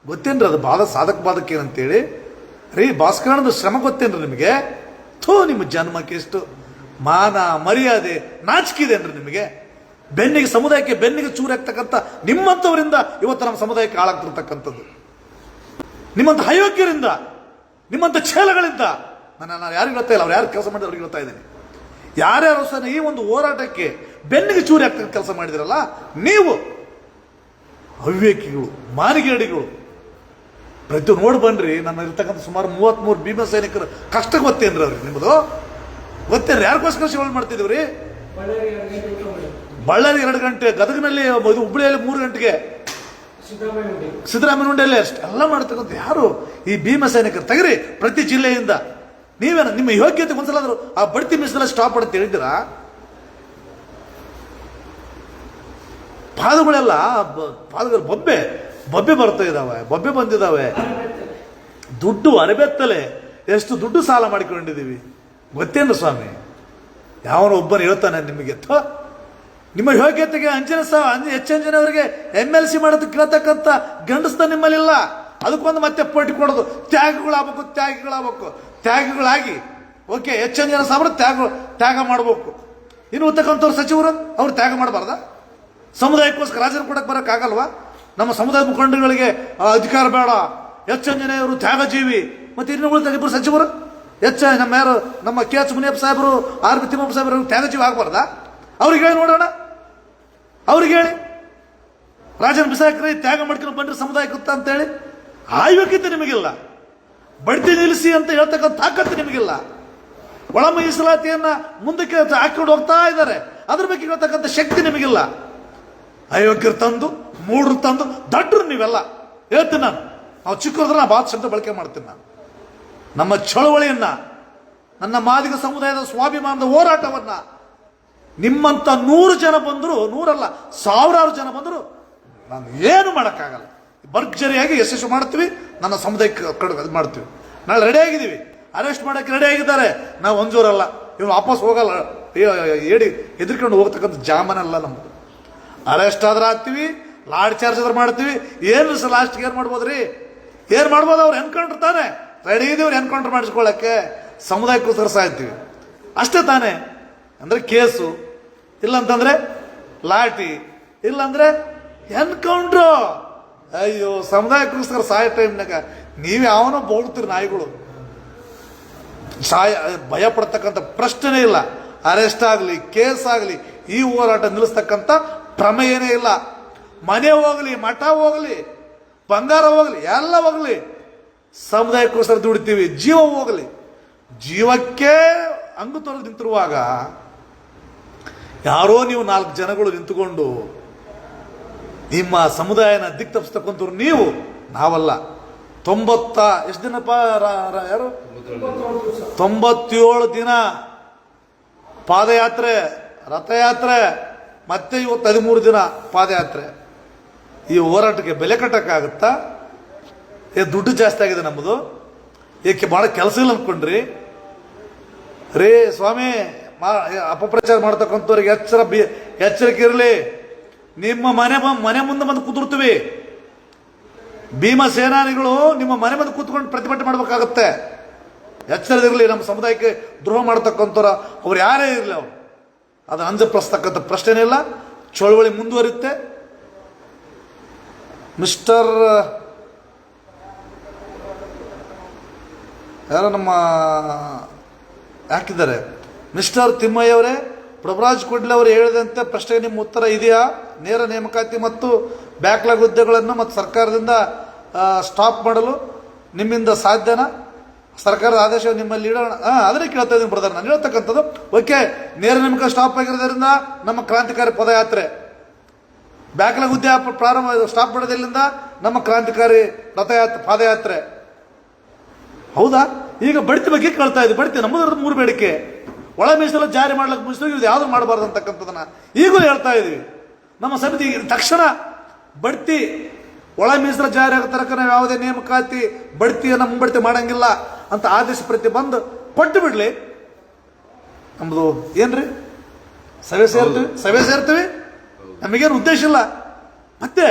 ಗೊತ್ತೇನ್ರಿ ಅದು ಬಾಧ ಸಾಧಕ ಬಾಧಕ ಏನಂತೇಳಿ? ರೀ ಭಾಸ್ಕರಣದ ಶ್ರಮ ಗೊತ್ತೇನ್ರಿ ನಿಮಗೆ? ಥೂ ನಿಮ್ಮ ಜನ್ಮಕ್ಕೆ ಎಷ್ಟು ಮಾನ, ಮರ್ಯಾದೆ ನಾಚಿಕಿದೇನ್ರಿ ನಿಮಗೆ. ಬೆನ್ನಿಗೆ ಸಮುದಾಯಕ್ಕೆ ಬೆನ್ನಿಗೆ ಚೂರಾಗ್ತಕ್ಕಂಥ ನಿಮ್ಮಂಥವರಿಂದ ಇವತ್ತು ನಮ್ಮ ಸಮುದಾಯಕ್ಕೆ ಹಾಳಾಗ್ತಿರ್ತಕ್ಕಂಥದ್ದು. ನಿಮ್ಮಂಥ ಅಯೋಗ್ಯರಿಂದ, ನಿಮ್ಮಂಥ ಛೇಲಗಳಿಂದ ನಾನು ನಾನು ಯಾರಿಗೂ ಹೇಳ್ತಾ ಇಲ್ಲ, ಅವ್ರು ಯಾರು ಕೆಲಸ ಮಾಡಿದ್ರು ಅವ್ರಿಗೆ ಹೇಳ್ತಾ ಇದ್ದೀನಿ. ಯಾರ್ಯಾರು ಸಹ ಈ ಒಂದು ಹೋರಾಟಕ್ಕೆ ಬೆನ್ನಿಗೆ ಚೂರಿ ಆಗ್ತಕ್ಕ ಕೆಲಸ ಮಾಡಿದಿರಲ್ಲ, ನೀವು ಹವ್ಯಕಿಗಳು ಮಾನಿಗೇಡಿಗಳು ಪ್ರತಿ ನೋಡಿ ಬನ್ರಿ, ನನ್ನ ಇರ್ತಕ್ಕಂಥ ಸುಮಾರು ಮೂವತ್ಮೂರು ಭೀಮ ಸೈನಿಕರು ಕಷ್ಟ ಗೊತ್ತೇನ್ರಿ ಅವ್ರಿಗೆ ನಿಮ್ಮದು ಗೊತ್ತೇನ್ರಿ ಯಾರಿಗೋಸ್ಕರ ಶಿವಲ್ ಮಾಡ್ತಿದ್ದೀವ್ರಿ ಬಳ್ಳಾರಿ ಎರಡು ಗಂಟೆ, ಗದಗಿನಲ್ಲಿ ಇದು ಹುಬ್ಬಳ್ಳಿಯಲ್ಲಿ ಮೂರು ಗಂಟೆಗೆ. ಸಿದ್ದರಾಮಯ್ಯ ಉಂಡೆ ಅಲ್ಲಿ ಉಂಡೆಲ್ಲ ಅಷ್ಟೆಲ್ಲ ಮಾಡ್ತಕ್ಕಂಥ ಯಾರು? ಈ ಭೀಮ ಸೈನಿಕರು. ತೆಗಿರಿ, ಪ್ರತಿ ಜಿಲ್ಲೆಯಿಂದ. ನೀವೇನ, ನಿಮ್ಮ ಯೋಗ್ಯತೆ ಒಂದ್ಸಲಾದ್ರು ಆ ಬಡ್ತಿ ಮೀಸಲ ಸ್ಟಾಪ್ ಅಂತ ಹೇಳಿದ್ದೀರಾ? ಪಾದಗಳೆಲ್ಲ ಪಾದಗಳು ಬೊಬ್ಬೆ. ಬೊಬ್ಬೆ ಬರ್ತಾ ಇದ್ದಾವೆ ಬೊಬ್ಬೆ ಬಂದಿದಾವೆ. ದುಡ್ಡು ಅರಬೆತ್ತಲೆ ಎಷ್ಟು ದುಡ್ಡು ಸಾಲ ಮಾಡಿಕೊಂಡಿದ್ದೀವಿ. ಗೊತ್ತೇನು ಸ್ವಾಮಿ? ಯಾವನ ಒಬ್ಬನು ಹೇಳ್ತಾನೆ ನಿಮಗೆ ಥೋ, ನಿಮ್ಮ ಯೋಗ್ಯತೆಗೆ ಅಂಜನ ಸಹ ಅಂಜ ಹೆಚ್ಚಂಜನವರಿಗೆ ಎಂ ಎಲ್ ಸಿ ಮಾಡೋದು ಕೇಳ್ತಕ್ಕಂಥ ಗಂಡಸ್ತ ನಿಮ್ಮಲ್ಲಿಲ್ಲ. ಅದಕ್ಕೊಂದು ಮತ್ತೆ ಪೋಟಿ ಕೊಡೋದು. ತ್ಯಾಗಗಳಾಗಬೇಕು ತ್ಯಾಗಿಗಳಾಗಬೇಕು. ತ್ಯಾಗಿಗಳಾಗಿ ಓಕೆ ಹೆಚ್ಚಂಜನ ಸಾಬ್ರು ತ್ಯಾಗ ತ್ಯಾಗ ಮಾಡಬೇಕು. ಇನ್ನು ಉತ್ತಕ್ಕಂಥವ್ರು ಸಚಿವರು ಅವ್ರು ತ್ಯಾಗ ಮಾಡಬಾರ್ದ? ಸಮುದಾಯಕ್ಕೋಸ್ಕರ ರಾಜರು ಕೊಡಕ್ಕೆ ಬರೋಕ್ಕಾಗಲ್ವಾ? ನಮ್ಮ ಸಮುದಾಯ ಮುಖಂಡಗಳಿಗೆ ಅಧಿಕಾರ ಬೇಡ. ಎಚ್ ಆಂಜನೇಯವರು ತ್ಯಾಗಜೀವಿ. ಮತ್ತೆ ಇನ್ನು ಉಳಿದ ಇಬ್ಬರು ಸಚಿವರು? ಎಚ್, ನಮ್ಮ ಯಾರು, ನಮ್ಮ ಕೆ ಎಚ್ ಮುನಿಯಪ್ಪ ಸಾಹೇಬರು, ಆರ್ ಬಿ ತಿಮ್ಮಪ್ಪ ಸಾಹೇಬರು ತ್ಯಾಗಜೀವಿ ಆಗಬಾರ್ದಾ? ಅವ್ರಿಗೆ ಹೇಳಿ ನೋಡೋಣ. ಅವ್ರಿಗೆ ಹೇಳಿ. ರಾಜನ ಬಿಸಾಕ್ರಿ, ತ್ಯಾಗ ಮಾಡ್ಕೊಂಡು ಬಂದ್ರೆ ಸಮುದಾಯ ಗೊತ್ತ ಅಂತೇಳಿ. ಆಯೋಗ್ಯತೆ ಯೋಗ್ಯತೆ ನಿಮಗಿಲ್ಲ. ಬಡ್ತಿ ನಿಲ್ಲಿಸಿ ಅಂತ ಹೇಳ್ತಕ್ಕಂಥ ತಾಕತ್ತು ನಿಮಗಿಲ್ಲ. ಒಳ ಮೀಸಲಾತಿಯನ್ನ ಮುಂದಕ್ಕೆ ಹಾಕೊಂಡು ಹೋಗ್ತಾ ಇದ್ದಾರೆ. ಅದ್ರ ಬಗ್ಗೆ ಹೇಳ್ತಕ್ಕಂಥ ಶಕ್ತಿ ನಿಮಗಿಲ್ಲ. ಅಯೋಗ್ಯರು ತಂದು ಮೂಢರು ತಂದು ದಡ್ರು ನೀವೆಲ್ಲ. ಹೇಳ್ತೀನಿ ನಾನು. ನಾವು ಚಿಕ್ಕವ್ರದ್ರೆ ನಾ ಬಾತ್ ಶಬ್ದ ಬಳಕೆ ಮಾಡ್ತೀನಿ ನಾನು. ನಮ್ಮ ಚಳವಳಿಯನ್ನ, ನನ್ನ ಮಾದಿಗ ಸಮುದಾಯದ ಸ್ವಾಭಿಮಾನದ ಹೋರಾಟವನ್ನ ನಿಮ್ಮಂತ ನೂರು ಜನ ಬಂದರು, ನೂರಲ್ಲ, ಸಾವಿರಾರು ಜನ ಬಂದರು, ನಾನು ಏನು ಮಾಡೋಕ್ಕಾಗಲ್ಲ. ಭರ್ಜರಿಯಾಗಿ ಯಶಸ್ಸು ಮಾಡ್ತೀವಿ, ನನ್ನ ಸಮುದಾಯಕ್ಕೆ ಕಡೆ ಮಾಡ್ತೀವಿ. ನಾಳೆ ರೆಡಿ ಆಗಿದ್ದೀವಿ. ಅರೆಸ್ಟ್ ಮಾಡೋಕ್ಕೆ ರೆಡಿ ಆಗಿದ್ದಾರೆ. ನಾವು ಒಂಜೂರಲ್ಲ. ಇವ್ನು ವಾಪಸ್ ಹೋಗಲ್ಲ. ಏಡಿ ಹೆದರ್ಕೊಂಡು ಹೋಗ್ತಕ್ಕಂಥ ಜಾಮನಲ್ಲ ನಮ್ಮದು ಅರೆಸ್ಟ್ ಆದ್ರೆ ಆಗ್ತೀವಿ ಲಾಡ್ ಚಾರ್ಜ್ ಅದ್ರ ಮಾಡ್ತೀವಿ. ಏನು ಸರ್ ಲಾಸ್ಟ್ಗೆ ಏನು ಮಾಡ್ಬೋದ್ರಿ? ಏನು ಮಾಡ್ಬೋದು? ಅವ್ರು ಎನ್ಕೌಂಟ್ರ್ ತಾನೆ. Ready ಇದೀವ್ರು encounter ಮಾಡಿಸ್ಕೊಳ್ಳೋಕ್ಕೆ. ಸಮುದಾಯಕ್ಕೋಸ್ಕರ ಸಾಯ್ತೀವಿ ಅಷ್ಟೇ ತಾನೇ. ಅಂದರೆ ಕೇಸು, ಇಲ್ಲಂತಂದ್ರೆ ಲಾಟಿ ಇಲ್ಲಂದ್ರೆ ಎನ್ಕೌಂಟ್ರು ಅಯ್ಯೋ, ಸಮುದಾಯಕ್ಕೋಸ್ಕರ ಸಾಯೋ ಟೈಮ್ನಾಗ ನೀವು ಯಾವನೋ ಬೋಗ್ತೀರಿ ನಾಯಿಗಳು. ಸಾಯ, ಭಯ ಪಡ್ತಕ್ಕಂಥ ಪ್ರಶ್ನೆನೇ ಇಲ್ಲ. ಅರೆಸ್ಟ್ ಆಗಲಿ ಕೇಸ್ ಆಗಲಿ, ಈ ಹೋರಾಟ ನಿಲ್ಲಿಸ್ತಕ್ಕಂಥ ಪ್ರಮೇಯನೇ ಇಲ್ಲ. ಮನೆ ಹೋಗಲಿ, ಮಠ ಹೋಗಲಿ, ಬಂಗಾರ ಹೋಗಲಿ, ಎಲ್ಲ ಹೋಗಲಿ. ಸಮುದಾಯಕ್ಕೋಸ್ಕರ ದುಡಿತೀವಿ, ಜೀವ ಹೋಗಲಿ. ಜೀವಕ್ಕೆ ಅಂಗು ತೊರೆದು ನಿಂತಿರುವಾಗ ಯಾರೋ ನೀವು ನಾಲ್ಕು ಜನಗಳು ನಿಂತುಕೊಂಡು ನಿಮ್ಮ ಸಮುದಾಯನ ದಿಕ್ ತಪ್ಪಿಸ್ತಕ್ಕಂಥವ್ರು ನೀವು, ನಾವಲ್ಲ. ತೊಂಬತ್ತ, ಎಷ್ಟು ದಿನಪ್ಪ ಯಾರು? ತೊಂಬತ್ತೇಳು ದಿನ ಪಾದಯಾತ್ರೆ, ರಥಯಾತ್ರೆ, ಮತ್ತೆ ಇವತ್ತು ಹದಿಮೂರು ದಿನ ಪಾದಯಾತ್ರೆ. ಈ ಹೋರಾಟಕ್ಕೆ ಬೆಲೆ ಕಟ್ಟಕ್ಕಾಗುತ್ತಾ? ಏ, ದುಡ್ಡು ಜಾಸ್ತಿ ಆಗಿದೆ ನಮ್ಮದು. ಏಕೆ ಭಾಳ ಕೆಲಸ ಇಲ್ಲ ಅಂದ್ಕೊಂಡ್ರಿ ರೇ, ಸ್ವಾಮಿ, ಮಾ- ಅಪಪ್ರಚಾರ ಮಾಡ್ತಕ್ಕಂಥವ್ರಿಗೆ ಎಚ್ಚರ ಬಿ, ಎಚ್ಚರಿಕೆ ಇರಲಿ. ನಿಮ್ಮ ಮನೆ ಮನೆ ಮುಂದೆ ಬಂದು ಕುದುರ್ತೀವಿ. ಭೀಮ ಸೇನಾನಿಗಳು ನಿಮ್ಮ ಮನೆ ಮುಂದೆ ಕೂತ್ಕೊಂಡು ಪ್ರತಿಭಟನೆ ಮಾಡ್ಬೇಕಾಗತ್ತೆ. ಎಚ್ಚರದಿರಲಿ ನಮ್ಮ ಸಮುದಾಯಕ್ಕೆ ದ್ರೋಹ ಮಾಡ್ತಕ್ಕಂಥವ್ರ. ಅವ್ರು ಯಾರೇ ಇರಲಿ ಅವರು. ಅದನ್ನು ಅಂಜಪ್ರಸ್ತಕ್ಕಂಥ ಪ್ರಶ್ನೆನೇ ಇಲ್ಲ. ಚಳುವಳಿ ಮುಂದುವರಿಯುತ್ತೆ. ಮಿಸ್ಟರ್, ಯಾರೋ ನಮ್ಮ ಹಾಕಿದ್ದಾರೆ ಮಿಸ್ಟರ್ ತಿಮ್ಮಯ್ಯವರೇ ಪ್ರಭರಾಜ್ ಕುಡ್ಲೆ ಅವರು ಹೇಳಿದಂತೆ ಪ್ರಶ್ನೆಗೆ ನಿಮ್ಮ ಉತ್ತರ ಇದೆಯಾ? ನೇರ ನೇಮಕಾತಿ ಮತ್ತು ಬ್ಯಾಕ್ಲಾಗ್ ಹುದ್ದೆಗಳನ್ನು ಮತ್ತು ಸರ್ಕಾರದಿಂದ ಸ್ಟಾಪ್ ಮಾಡಲು ನಿಮ್ಮಿಂದ ಸಾಧ್ಯನಾ? ಸರ್ಕಾರದ ಆದೇಶ ನಿಮ್ಮಲ್ಲಿ ಇಡೋಣ. ಹಾಂ, ಅದನ್ನೇ ಕೇಳ್ತಾ ಇದ್ದೀನಿ ಬ್ರದರ್. ನಾನು ಹೇಳ್ತಕ್ಕಂಥದ್ದು, ಓಕೆ, ನೇರ ನೇಮಕ ಸ್ಟಾಪ್ ಆಗಿರೋದ್ರಿಂದ ನಮ್ಮ ಕ್ರಾಂತಿಕಾರಿ ಪದಯಾತ್ರೆ ಬ್ಯಾಕ್ಲಾಗ್ ಹುದ್ದೆ ಪ್ರಾರಂಭ ಸ್ಟಾಪ್ ಮಾಡೋದಿಲ್ಲಿಂದ ನಮ್ಮ ಕ್ರಾಂತಿಕಾರಿ ರಥಯಾತ್ರೆ ಪಾದಯಾತ್ರೆ. ಹೌದಾ? ಈಗ ಬಡ್ತಿ ಬಗ್ಗೆ ಕೇಳ್ತಾ ಇದೆ ಬಡ್ತಿ ನಮ್ಮದ್ರ ಮೂರು ಬೇಡಿಕೆ. ಒಳ ಮೀಸಲು ಜಾರಿ ಮಾಡ್ಲಿಕ್ಕೆ ಮುಗಿಸಿದ್ರು ಇದು ಯಾವುದು ಮಾಡಬಾರ್ದು ಅಂತಕ್ಕಂಥದ್ದನ್ನ. ಈಗಲೂ ಹೇಳ್ತಾ ಇದೀವಿ. ನಮ್ಮ ಸಮಿತಿ ತಕ್ಷಣ ಬಡ್ತಿ ಒಳ ಮೀಸಲು ಜಾರಿ ಆಗೋ ತರಕ ನಾವು ಯಾವುದೇ ನೇಮಕಾತಿ ಬಡ್ತಿಯನ್ನು ಮುಂಬಡ್ತಿ ಮಾಡಂಗಿಲ್ಲ ಅಂತ ಆದೇಶ ಪ್ರತಿ ಬಂದು ಕೊಟ್ಟು ಬಿಡ್ಲಿ. ನಮ್ದು ಏನ್ರಿ? ಸಭೆ ಸೇರ್ತೀವಿ? ಸಭೆ ಸೇರ್ತೀವಿ? ನಮಗೇನು ಉದ್ದೇಶ ಇಲ್ಲ. ಮತ್ತೆ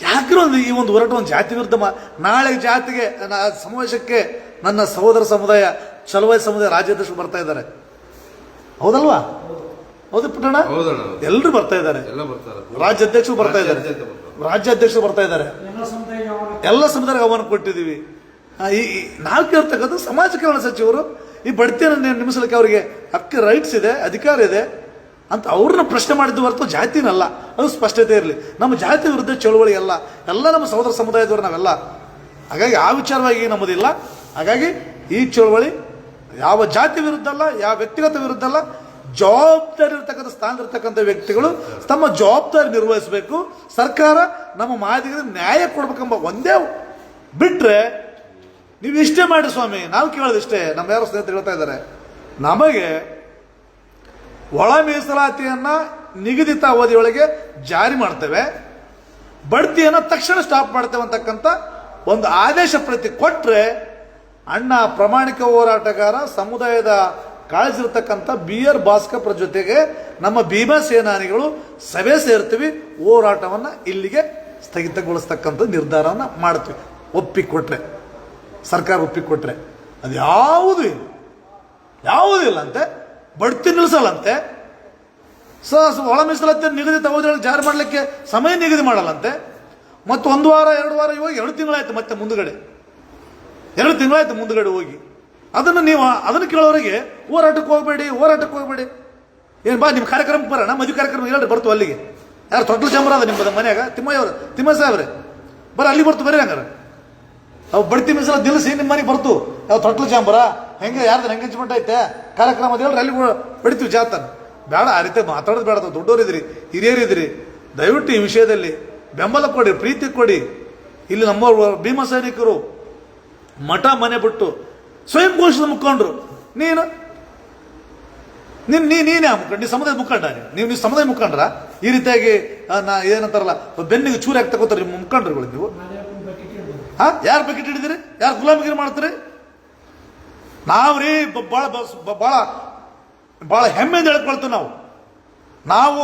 ಯಾಕ್ರೂ ಒಂದು ಈ ಒಂದು ಹೋರಾಟ ಒಂದು ಜಾತಿ ವಿರುದ್ಧ ನಾಳೆ ಜಾತಿಗೆ ಸಮಾವೇಶಕ್ಕೆ ನನ್ನ ಸಹೋದರ ಸಮುದಾಯ ಚಲುವಾಯ ಸಮುದಾಯ ರಾಜ್ಯಾಧ್ಯಕ್ಷರು ಬರ್ತಾ ಇದ್ದಾರೆ. ಹೌದಲ್ವಾ? ಹೌದು ಪುಟ್ಟಣ ಹೌದಣ್ಣ ಎಲ್ಲರೂ ಬರ್ತಾ ಇದ್ದಾರೆ. ರಾಜ್ಯಾಧ್ಯಕ್ಷರು ಬರ್ತಾ ಇದ್ದಾರೆ. ರಾಜ್ಯಾಧ್ಯಕ್ಷರು ಬರ್ತಾ ಇದ್ದಾರೆ. ಎಲ್ಲ ಸಮುದಾಯ ಆಹ್ವಾನ ಕೊಟ್ಟಿದ್ದೀವಿ. ಈ ನಾಲ್ಕು ಇರ್ತಕ್ಕಂಥ ಕೇಳ್ತಕ್ಕಂಥ ಸಮಾಜ ಕಲ್ಯಾಣ ಸಚಿವರು ಈ ಬಡ್ತಿಯನ್ನು ನಿರ್ಮಿಸಲಿಕ್ಕೆ ನಿಮಿಸಲಿಕ್ಕೆ ಅವರಿಗೆ ಹಕ್ಕು ರೈಟ್ಸ್ ಇದೆ ಅಧಿಕಾರ ಇದೆ. ಅಂತ ಅವ್ರನ್ನ ಪ್ರಶ್ನೆ ಮಾಡಿದ್ದು ಹೊರತು ಜಾತಿನಲ್ಲ. ಅದು ಸ್ಪಷ್ಟತೆ ಇರಲಿ. ನಮ್ಮ ಜಾತಿ ವಿರುದ್ಧ ಚಳುವಳಿ ಅಲ್ಲ. ಎಲ್ಲ ನಮ್ಮ ಸಹೋದರ ಸಮುದಾಯದವರು ನಾವೆಲ್ಲ. ಹಾಗಾಗಿ ಆ ವಿಚಾರವಾಗಿ ನಮ್ಮದಿಲ್ಲ. ಹಾಗಾಗಿ ಈ ಚಳುವಳಿ ಯಾವ ಜಾತಿ ವಿರುದ್ಧ ಅಲ್ಲ, ಯಾವ ವ್ಯಕ್ತಿಗತ ವಿರುದ್ಧ ಅಲ್ಲ, ಜವಾಬ್ದಾರಿ ಇರ್ತಕ್ಕಂಥ ಸ್ಥಾನದಲ್ಲಿರ್ತಕ್ಕಂಥ ವ್ಯಕ್ತಿಗಳು ತಮ್ಮ ಜವಾಬ್ದಾರಿ ನಿರ್ವಹಿಸಬೇಕು. ಸರ್ಕಾರ ನಮ್ಮ ಮಾದಿಗೆ ನ್ಯಾಯ ಕೊಡ್ಬೇಕೆಂಬ ಒಂದೇ ಬಿಟ್ರೆ ನೀವು ಇಷ್ಟೇ ಮಾಡಿ ಸ್ವಾಮಿ. ನಾವು ಕೇಳೋದಿಷ್ಟೇ. ನಮ್ಮ ಯಾರು ಸ್ನೇಹಿತರು ಹೇಳ್ತಾ ಇದ್ದಾರೆ. ನಮಗೆ ಒಳ ಮೀಸಲಾತಿಯನ್ನು ನಿಗದಿತ ಅವಧಿಯೊಳಗೆ ಜಾರಿ ಮಾಡ್ತೇವೆ. ಬಡ್ತಿಯನ್ನು ತಕ್ಷಣ ಸ್ಟಾಪ್ ಮಾಡ್ತೇವೆ ಅಂತಕ್ಕಂಥ ಒಂದು ಆದೇಶ ಪ್ರತಿ ಕೊಟ್ಟರೆ ಅಣ್ಣ ಪ್ರಾಮಾಣಿಕ ಹೋರಾಟಗಾರ ಸಮುದಾಯದ ಕಾಳಜಿರ್ತಕ್ಕಂಥ ಬಿ ಆರ್ ಭಾಸ್ಕರ್ ಜೊತೆಗೆ ನಮ್ಮ ಭೀಮಾ ಸೇನಾನಿಗಳು ಸಭೆ ಸೇರ್ತೀವಿ. ಹೋರಾಟವನ್ನು ಇಲ್ಲಿಗೆ ಸ್ಥಗಿತಗೊಳಿಸ್ತಕ್ಕಂಥ ನಿರ್ಧಾರವನ್ನು ಮಾಡ್ತೀವಿ. ಒಪ್ಪಿಕೊಟ್ರೆ, ಸರ್ಕಾರ ಒಪ್ಪಿಕೊಟ್ರೆ. ಅದು ಯಾವುದೂ ಇಲ್ಲ. ಯಾವುದೂ ಇಲ್ಲ ಅಂತೆ. ಬಡ್ತಿ ನಿಲ್ಲಿಸಲ್ಲಂತೆ ಸ ಒಳ ಮೀಸಲಾತಿ ನಿಗದಿತ ಅವಧಿಯೊಳಗೆ ಜಾರಿ ಮಾಡಲಿಕ್ಕೆ ಸಮಯ ನಿಗದಿ ಮಾಡಲ್ಲಂತೆ. ಮತ್ತು ಒಂದು ವಾರ, ಎರಡು ವಾರ ಇವಾಗ ಎರಡು ತಿಂಗಳಾಯ್ತು ಮತ್ತೆ ಮುಂದುಗಡೆ. ಎರಡು ತಿಂಗಳಾಯ್ತು ಮುಂದುಗಡೆ ಹೋಗಿ. ಅದನ್ನು ನೀವು ಅದನ್ನು ಕೇಳೋರಿಗೆ ಹೋರಾಟಕ್ಕೆ ಹೋಗಬೇಡಿ ಹೋರಾಟಕ್ಕೆ ಹೋಗಬೇಡಿ. ಏನು ಬಾ ನಿಮ್ಮ ಕಾರ್ಯಕ್ರಮಕ್ಕೆ ಬರೋಣ, ಮದುವೆ ಕಾರ್ಯಕ್ರಮ ಇಲ್ಲ ಬರ್ತು ಅಲ್ಲಿಗೆ. ಯಾರು ತೊಟ್ಲು ಚಂಬರ ಅದ ನಿಮ್ಮದು ಮನೆಯಾಗ? ತಿಮ್ಮಯ್ಯವ್ರು ತಿಮ್ಮ ಸಾಹೇಬ್ರೆ. ಬರ, ಅಲ್ಲಿ ಬರ್ತು ಬರೀ ಹಂಗಾರೆ. ಅವು ಬಡ್ತಿ ಮೀಸಲ ನಿಲ್ಲಿಸಿ ನಿಮ್ಮ ಮನೆಗೆ ಬರ್ತು. ಯಾವ ತೊಟ್ಲು ಚಾಂಬರ ಹೆಂಗೆ ಯಾರ್ದು ಎಂಗೇಜ್ಮೆಂಟ್ ಐತೆ? ಕಾರ್ಯಕ್ರಮ ಹೇಳಿ ಹೇಳ್ರಿ ಅಲ್ಲಿ ಬಡಿತೀವಿ ಜಾತನ್. ಬೇಡ ಆ ರೀತಿ ಮಾತಾಡೋದು ಬೇಡ ದೊಡ್ಡವರಿದ್ರಿ ಹಿರಿಯರಿದ್ರಿ ದಯವಿಟ್ಟು ಈ ವಿಷಯದಲ್ಲಿ ಬೆಂಬಲ ಕೊಡಿ ಪ್ರೀತಿ ಕೊಡಿ. ಇಲ್ಲಿ ನಮ್ಮ ಭೀಮ ಸೈನಿಕರು ಮಠ ಮನೆ ಬಿಟ್ಟು ಸ್ವಯಂ ಘೋಷದ ಮುಖಂಡರು. ನೀನು? ನೀನ್ ನೀ ನೀನೇ ಮುಖಂಡ? ನೀ ಸಮುದಾಯ ಮುಖಂಡ ನೀವು ನೀವು ಸಮುದಾಯ ಮುಖಂಡ್ರ? ಈ ರೀತಿಯಾಗಿ ನಾ ಏನಂತಾರಲ್ಲ ಬೆನ್ನಿಗೆ ಚೂರಿ ಹಾಕಿ ತಗೋತಾರೆ ನಿಮ್ಮ ಮುಖಂಡರುಗಳು ನೀವು. ಹಾ? ಯಾರು ಬಕೆಟ್ ಹಿಡಿದಿರಿ ಯಾರು ಗುಲಾಮಗಿರಿ ಮಾಡ್ತೀರಿ? ನಾವ್ರಿ ಭಾಳ ಬಸ್ ಭಾಳ ಭಾಳ ಹೆಮ್ಮೆಯಿಂದ ಹೇಳ್ಕೊಳ್ತೀವಿ ನಾವು. ನಾವು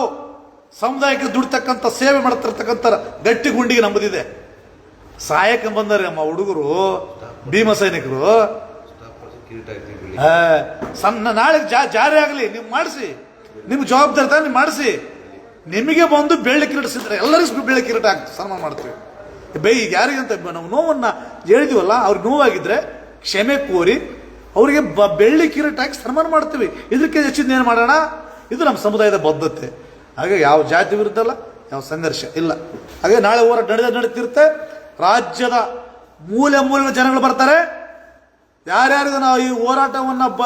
ಸಮುದಾಯಕ್ಕೆ ದುಡ್ತಕ್ಕಂಥ, ಸೇವೆ ಮಾಡ್ತಿರ್ತಕ್ಕಂಥ ಗಟ್ಟಿ ಗುಂಡಿಗೆ ನಮ್ಮದಿದೆ. ಸಹಾಯಕ್ಕೆ ಬಂದರೆ ಅಮ್ಮ ಹುಡುಗರು, ಭೀಮ ಸೈನಿಕರು. ಸಣ್ಣ ನಾಳೆ ಜಾ ಜಾರಿ ಆಗಲಿ, ನೀವು ಮಾಡಿಸಿ. ನಿಮ್ಗೆ ಜವಾಬ್ದಾರಿ ತಾನೆ ಮಾಡಿಸಿ. ನಿಮಗೆ ಬಂದು ಬೆಳ್ಳಿ ಕಿರೀಟ ಎಲ್ಲರಿಗೂ ಬೆಳ್ಳಿ ಕಿರೀಟ ಹಾಕ್ತೀವಿ ಸನ್ಮಾನ ಮಾಡ್ತೀವಿ. ಬೈ ಯಾರಿಗಂತ ನಾವು ನೋವನ್ನ ಹೇಳಿದೀವಲ್ಲ, ಅವ್ರಿಗೆ ನೋವಾಗಿದ್ರೆ ಕ್ಷಮೆ ಕೋರಿ ಅವರಿಗೆ ಬ- ಬೆಳ್ಳಿ ಕಿರೀಟ ಹಾಕಿ ಸನ್ಮಾನ ಮಾಡ್ತೀವಿ. ಇದಕ್ಕೆ ಹೆಚ್ಚಿನ ಏನು ಮಾಡೋಣ? ಇದು ನಮ್ಮ ಸಮುದಾಯದ ಬದ್ಧತೆ. ಹಾಗೆ ಯಾವ ಜಾತಿ ವಿರುದ್ಧ ಅಲ್ಲ ಯಾವ ಸಂಘರ್ಷ ಇಲ್ಲ. ಹಾಗೆ ನಾಳೆ ಹೋರಾಟ ನಡೆದ ನಡೀತಿರುತ್ತೆ. ರಾಜ್ಯದ ಮೂಲೆ ಮೂಲೆ ಜನಗಳು ಬರ್ತಾರೆ. ಯಾರ್ಯಾರಿಗೂ ನಾವು ಈ ಹೋರಾಟವನ್ನು ಬ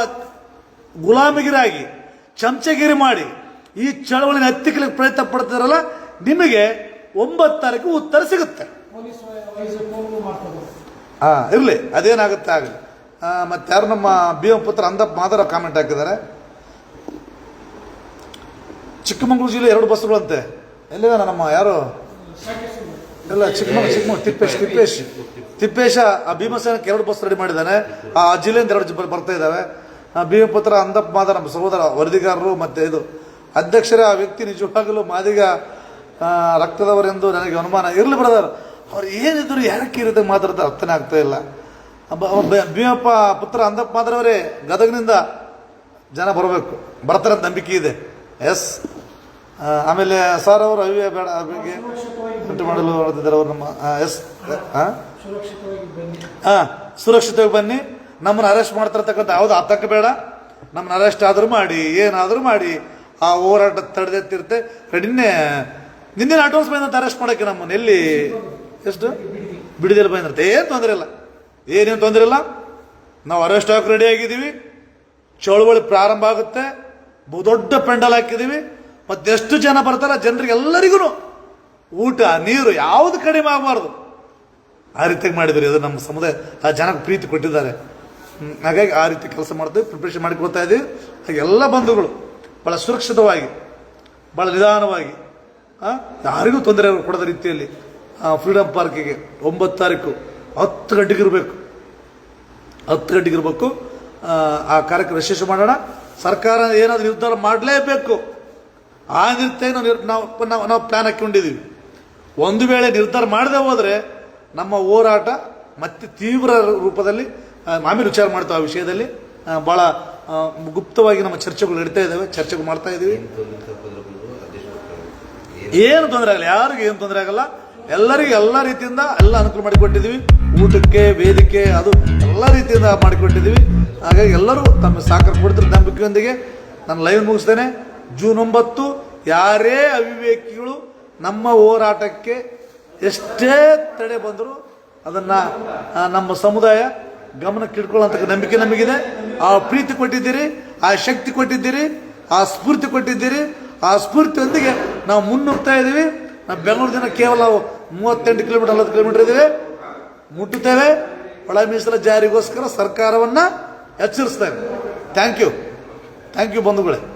ಗುಲಾಮಿಗಿರಾಗಿ ಚಮಚಗಿರಿ ಮಾಡಿ ಈ ಚಳವಳಿನ ಹತ್ತಿಕ್ಕಲಿಕ್ಕೆ ಪ್ರಯತ್ನ ಪಡ್ತಾರಲ್ಲ ನಿಮಗೆ ಒಂಬತ್ತು ತಾರೀಕು ಉತ್ತರ ಸಿಗುತ್ತೆ. ಹಾ ಇರಲಿ. ಅದೇನಾಗುತ್ತೆ ಆಗಲಿ. ಮತ್ತೆ ಯಾರು ನಮ್ಮ ಭೀಮ ಪುತ್ರ ಅಂದಪ್ಪ ಮಾದರ ಕಾಮೆಂಟ್ ಹಾಕಿದ್ದಾರೆ. ಚಿಕ್ಕಮಂಗ್ಳೂರು ಜಿಲ್ಲೆ ಎರಡು ಬಸ್ಸುಗಳಂತೆ ಎಲ್ಲಿದಾನ ನಮ್ಮ ಯಾರು? ಇಲ್ಲ, ಚಿಕ್ಕಮಗಳೂರು ಚಿಕ್ಕಮಗಳೂರು, ತಿಪ್ಪೇಶ್ ತಿಪ್ಪೇಶ್. ತಿಪ್ಪೇಶ, ಆ ಭೀಮಸೇನಕ್ಕೆ ಎರಡು ಬಸ್ ರೆಡಿ ಮಾಡಿದ್ದಾನೆ. ಆ ಜಿಲ್ಲೆಯಿಂದ ಎರಡು ಬರ್ತಾ ಇದ್ದಾವೆ. ಆ ಭೀಮಪುತ್ರ ಅಂದಪ್ಪ ಮಾದರ ನಮ್ಮ ಸಹೋದರ ವರದಿಗಾರರು ಮತ್ತೆ ಇದು ಅಧ್ಯಕ್ಷರೇ, ಆ ವ್ಯಕ್ತಿ ನಿಜವಾಗಲೂ ಮಾದಿಗ ರಕ್ತದವರೆಂದು ನನಗೆ ಅನುಮಾನ. ಇರಲಿ ಬ್ರದರ್ ಅವ್ರು ಏನಿದ್ರು ಯಾರಕ್ಕೆ ಇರುತ್ತೆ ಮಾತಾಡ್ತಾರೆ ಅರ್ಥನೇ ಆಗ್ತಾ ಇಲ್ಲ. ಬ- ಭೀಮಪ್ಪ ಪುತ್ರ ಅಂದಪ್ಪ ಮಾತ್ರವರೇ ಗದಗನಿಂದ ಜನ ಬರಬೇಕು. ಬರ್ತಾರೆ ಅಂತ ನಂಬಿಕೆ ಇದೆ. ಎಸ್. ಆಮೇಲೆ ಸರ್ ಅವರು ಅವ್ಯ ಬೇಡ ಅವಿಗೆ ಉಂಟು ಮಾಡಲು ಹೊರಟಿದ್ದಾರೆ ಅವರು ನಮ್ಮ ಎಸ್ ಹಾಂ ಹಾ ಸುರಕ್ಷಿತವಾಗಿ ಬನ್ನಿ. ನಮ್ಮನ್ನ ಅರೆಸ್ಟ್ ಮಾಡ್ತಿರ್ತಕ್ಕಂಥ ಯಾವ್ದು ಆತಂಕ ಬೇಡ. ನಮ್ಮನ್ನ ಅರೆಸ್ಟ್ ಆದರೂ ಮಾಡಿ, ಏನಾದರೂ ಮಾಡಿ. ಆ ಹೋರಾಟ ತಡೆದೆತ್ತಿರುತ್ತೆ ನಿನ್ನೆ ನಿನ್ನೆ ಅಡ್ವಾನ್ಸ್ ಬಂದಂತ ಅರೆಸ್ಟ್ ಮಾಡೋಕ್ಕೆ ನಮ್ಮನ್ನು ಎಲ್ಲಿ? ಎಷ್ಟು? ಬಿಡಿದಲ್ಲಿ ಬಂದಿರುತ್ತೆ. ಏನು ತೊಂದರೆ ಇಲ್ಲ. ಏನೇನು ತೊಂದರೆ ಇಲ್ಲ? ನಾವು ಅರೆಸ್ಟ್ ಆಗಕ್ಕೆ ರೆಡಿ ಆಗಿದ್ದೀವಿ. ಚಳವಳಿ ಪ್ರಾರಂಭ ಆಗುತ್ತೆ. ದೊಡ್ಡ ಪೆಂಡಲ್ ಹಾಕಿದ್ದೀವಿ. ಮತ್ತೆ ಎಷ್ಟು ಜನ ಬರ್ತಾರ ಜನರಿಗೆ ಎಲ್ಲರಿಗೂ ಊಟ, ನೀರು ಯಾವುದು ಕಡಿಮೆ ಆಗಬಾರ್ದು. ಆ ರೀತಿಯಾಗಿ ಮಾಡಿದ್ರಿ ಅದು ನಮ್ಮ ಸಮುದಾಯ, ಆ ಜನಕ್ಕೆ ಪ್ರೀತಿ ಕೊಟ್ಟಿದ್ದಾರೆ. ಹಾಗಾಗಿ ಆ ರೀತಿ ಕೆಲಸ ಮಾಡ್ತೀವಿ ಪ್ರಿಪ್ರೇಷನ್ ಮಾಡಿಕೊಳ್ತಾ ಇದ್ದೀವಿ. ಹಾಗೆ ಎಲ್ಲ ಬಂಧುಗಳು ಭಾಳ ಸುರಕ್ಷಿತವಾಗಿ ಭಾಳ ನಿಧಾನವಾಗಿ ಯಾರಿಗೂ ತೊಂದರೆ ಕೊಡದ ರೀತಿಯಲ್ಲಿ ಫ್ರೀಡಮ್ ಪಾರ್ಕಿಗೆ ಒಂಬತ್ತು ತಾರೀಕು. ಹತ್ತು ಗಂಟೆಗೆ ಇರಬೇಕು. ಹತ್ತು ಗಂಟೆಗೆ ಇರಬೇಕು. ಆ ಕಾರ್ಯಕ್ರಮ ವಿಶೇಷ ಮಾಡೋಣ. ಸರ್ಕಾರ ಏನಾದರೂ ನಿರ್ಧಾರ ಮಾಡಲೇಬೇಕು. ಆ ನಿರ್ಧಾರ ನಾವು ನಾವು ನಾವು ಪ್ಲ್ಯಾನ್ ಪ್ಲಾನ್ ಹಾಕೊಂಡಿದ್ದೀವಿ ಒಂದು ವೇಳೆ ನಿರ್ಧಾರ ಮಾಡದೆ ಹೋದರೆ ನಮ್ಮ ಹೋರಾಟ ಮತ್ತೆ ತೀವ್ರ ರೂಪದಲ್ಲಿ ಮಾಮಿ ವಿಚಾರ ಮಾಡ್ತೇವೆ ಆ ವಿಷಯದಲ್ಲಿ ಭಾಳ ಗುಪ್ತವಾಗಿ ನಮ್ಮ ಚರ್ಚೆಗಳು ನಡೀತಾ ಇದ್ದಾವೆ ಚರ್ಚೆಗಳು ಮಾಡ್ತಾ ಇದ್ದೀವಿ. ಏನು ತೊಂದರೆ ಆಗಲ್ಲ. ಯಾರಿಗೂ ಏನು ತೊಂದರೆ ಆಗಲ್ಲ. ಎಲ್ಲರಿಗೂ ಎಲ್ಲ ರೀತಿಯಿಂದ ಎಲ್ಲ ಅನುಕೂಲ ಮಾಡಿಕೊಟ್ಟಿದ್ದೀವಿ. ಊಟಕ್ಕೆ, ವೇದಿಕೆ, ಅದು ಎಲ್ಲ ರೀತಿಯಿಂದ ಮಾಡಿಕೊಟ್ಟಿದ್ದೀವಿ. ಹಾಗಾಗಿ ಎಲ್ಲರೂ ತಮ್ಮ ಸಾಕರ್ ಕೊಡ್ತಿರೋ ನಂಬಿಕೆಯೊಂದಿಗೆ ನಾನು ಲೈವ್ ಮುಗಿಸ್ತೇನೆ. ಜೂನ್ ಒಂಬತ್ತು, ಯಾರೇ ಅವಿವೇಕಿಗಳು ನಮ್ಮ ಹೋರಾಟಕ್ಕೆ ಎಷ್ಟೇ ತಡೆ ಬಂದರೂ ಅದನ್ನು ನಮ್ಮ ಸಮುದಾಯ ಗಮನಕ್ಕೆ ಇಟ್ಕೊಳ್ಳೋಂಥ ನಂಬಿಕೆ ನಮಗಿದೆ. ಆ ಪ್ರೀತಿ ಕೊಟ್ಟಿದ್ದೀರಿ, ಆ ಶಕ್ತಿ ಕೊಟ್ಟಿದ್ದೀರಿ, ಆ ಸ್ಫೂರ್ತಿ ಕೊಟ್ಟಿದ್ದೀರಿ. ಆ ಸ್ಫೂರ್ತಿಯೊಂದಿಗೆ ನಾವು ಮುನ್ನುಗ್ತಾ ಇದ್ದೀವಿ. ನಾವು ಬೆಂಗಳೂರು ದಿನ ಕೇವಲ ಮೂವತ್ತೆಂಟು ಕಿಲೋಮೀಟರ್, ನಲವತ್ತು ಕಿಲೋಮೀಟರ್ ಇದ್ದೀವಿ. ಮುಟ್ಟುತ್ತೇವೆ. ಒಳ ಮೀಸಲ ಜಾರಿಗೋಸ್ಕರ ಸರ್ಕಾರವನ್ನು ಎಚ್ಚರಿಸ್ತೇವೆ. ಥ್ಯಾಂಕ್ ಯು ಥ್ಯಾಂಕ್ ಯು ಬಂಧುಗಳೇ.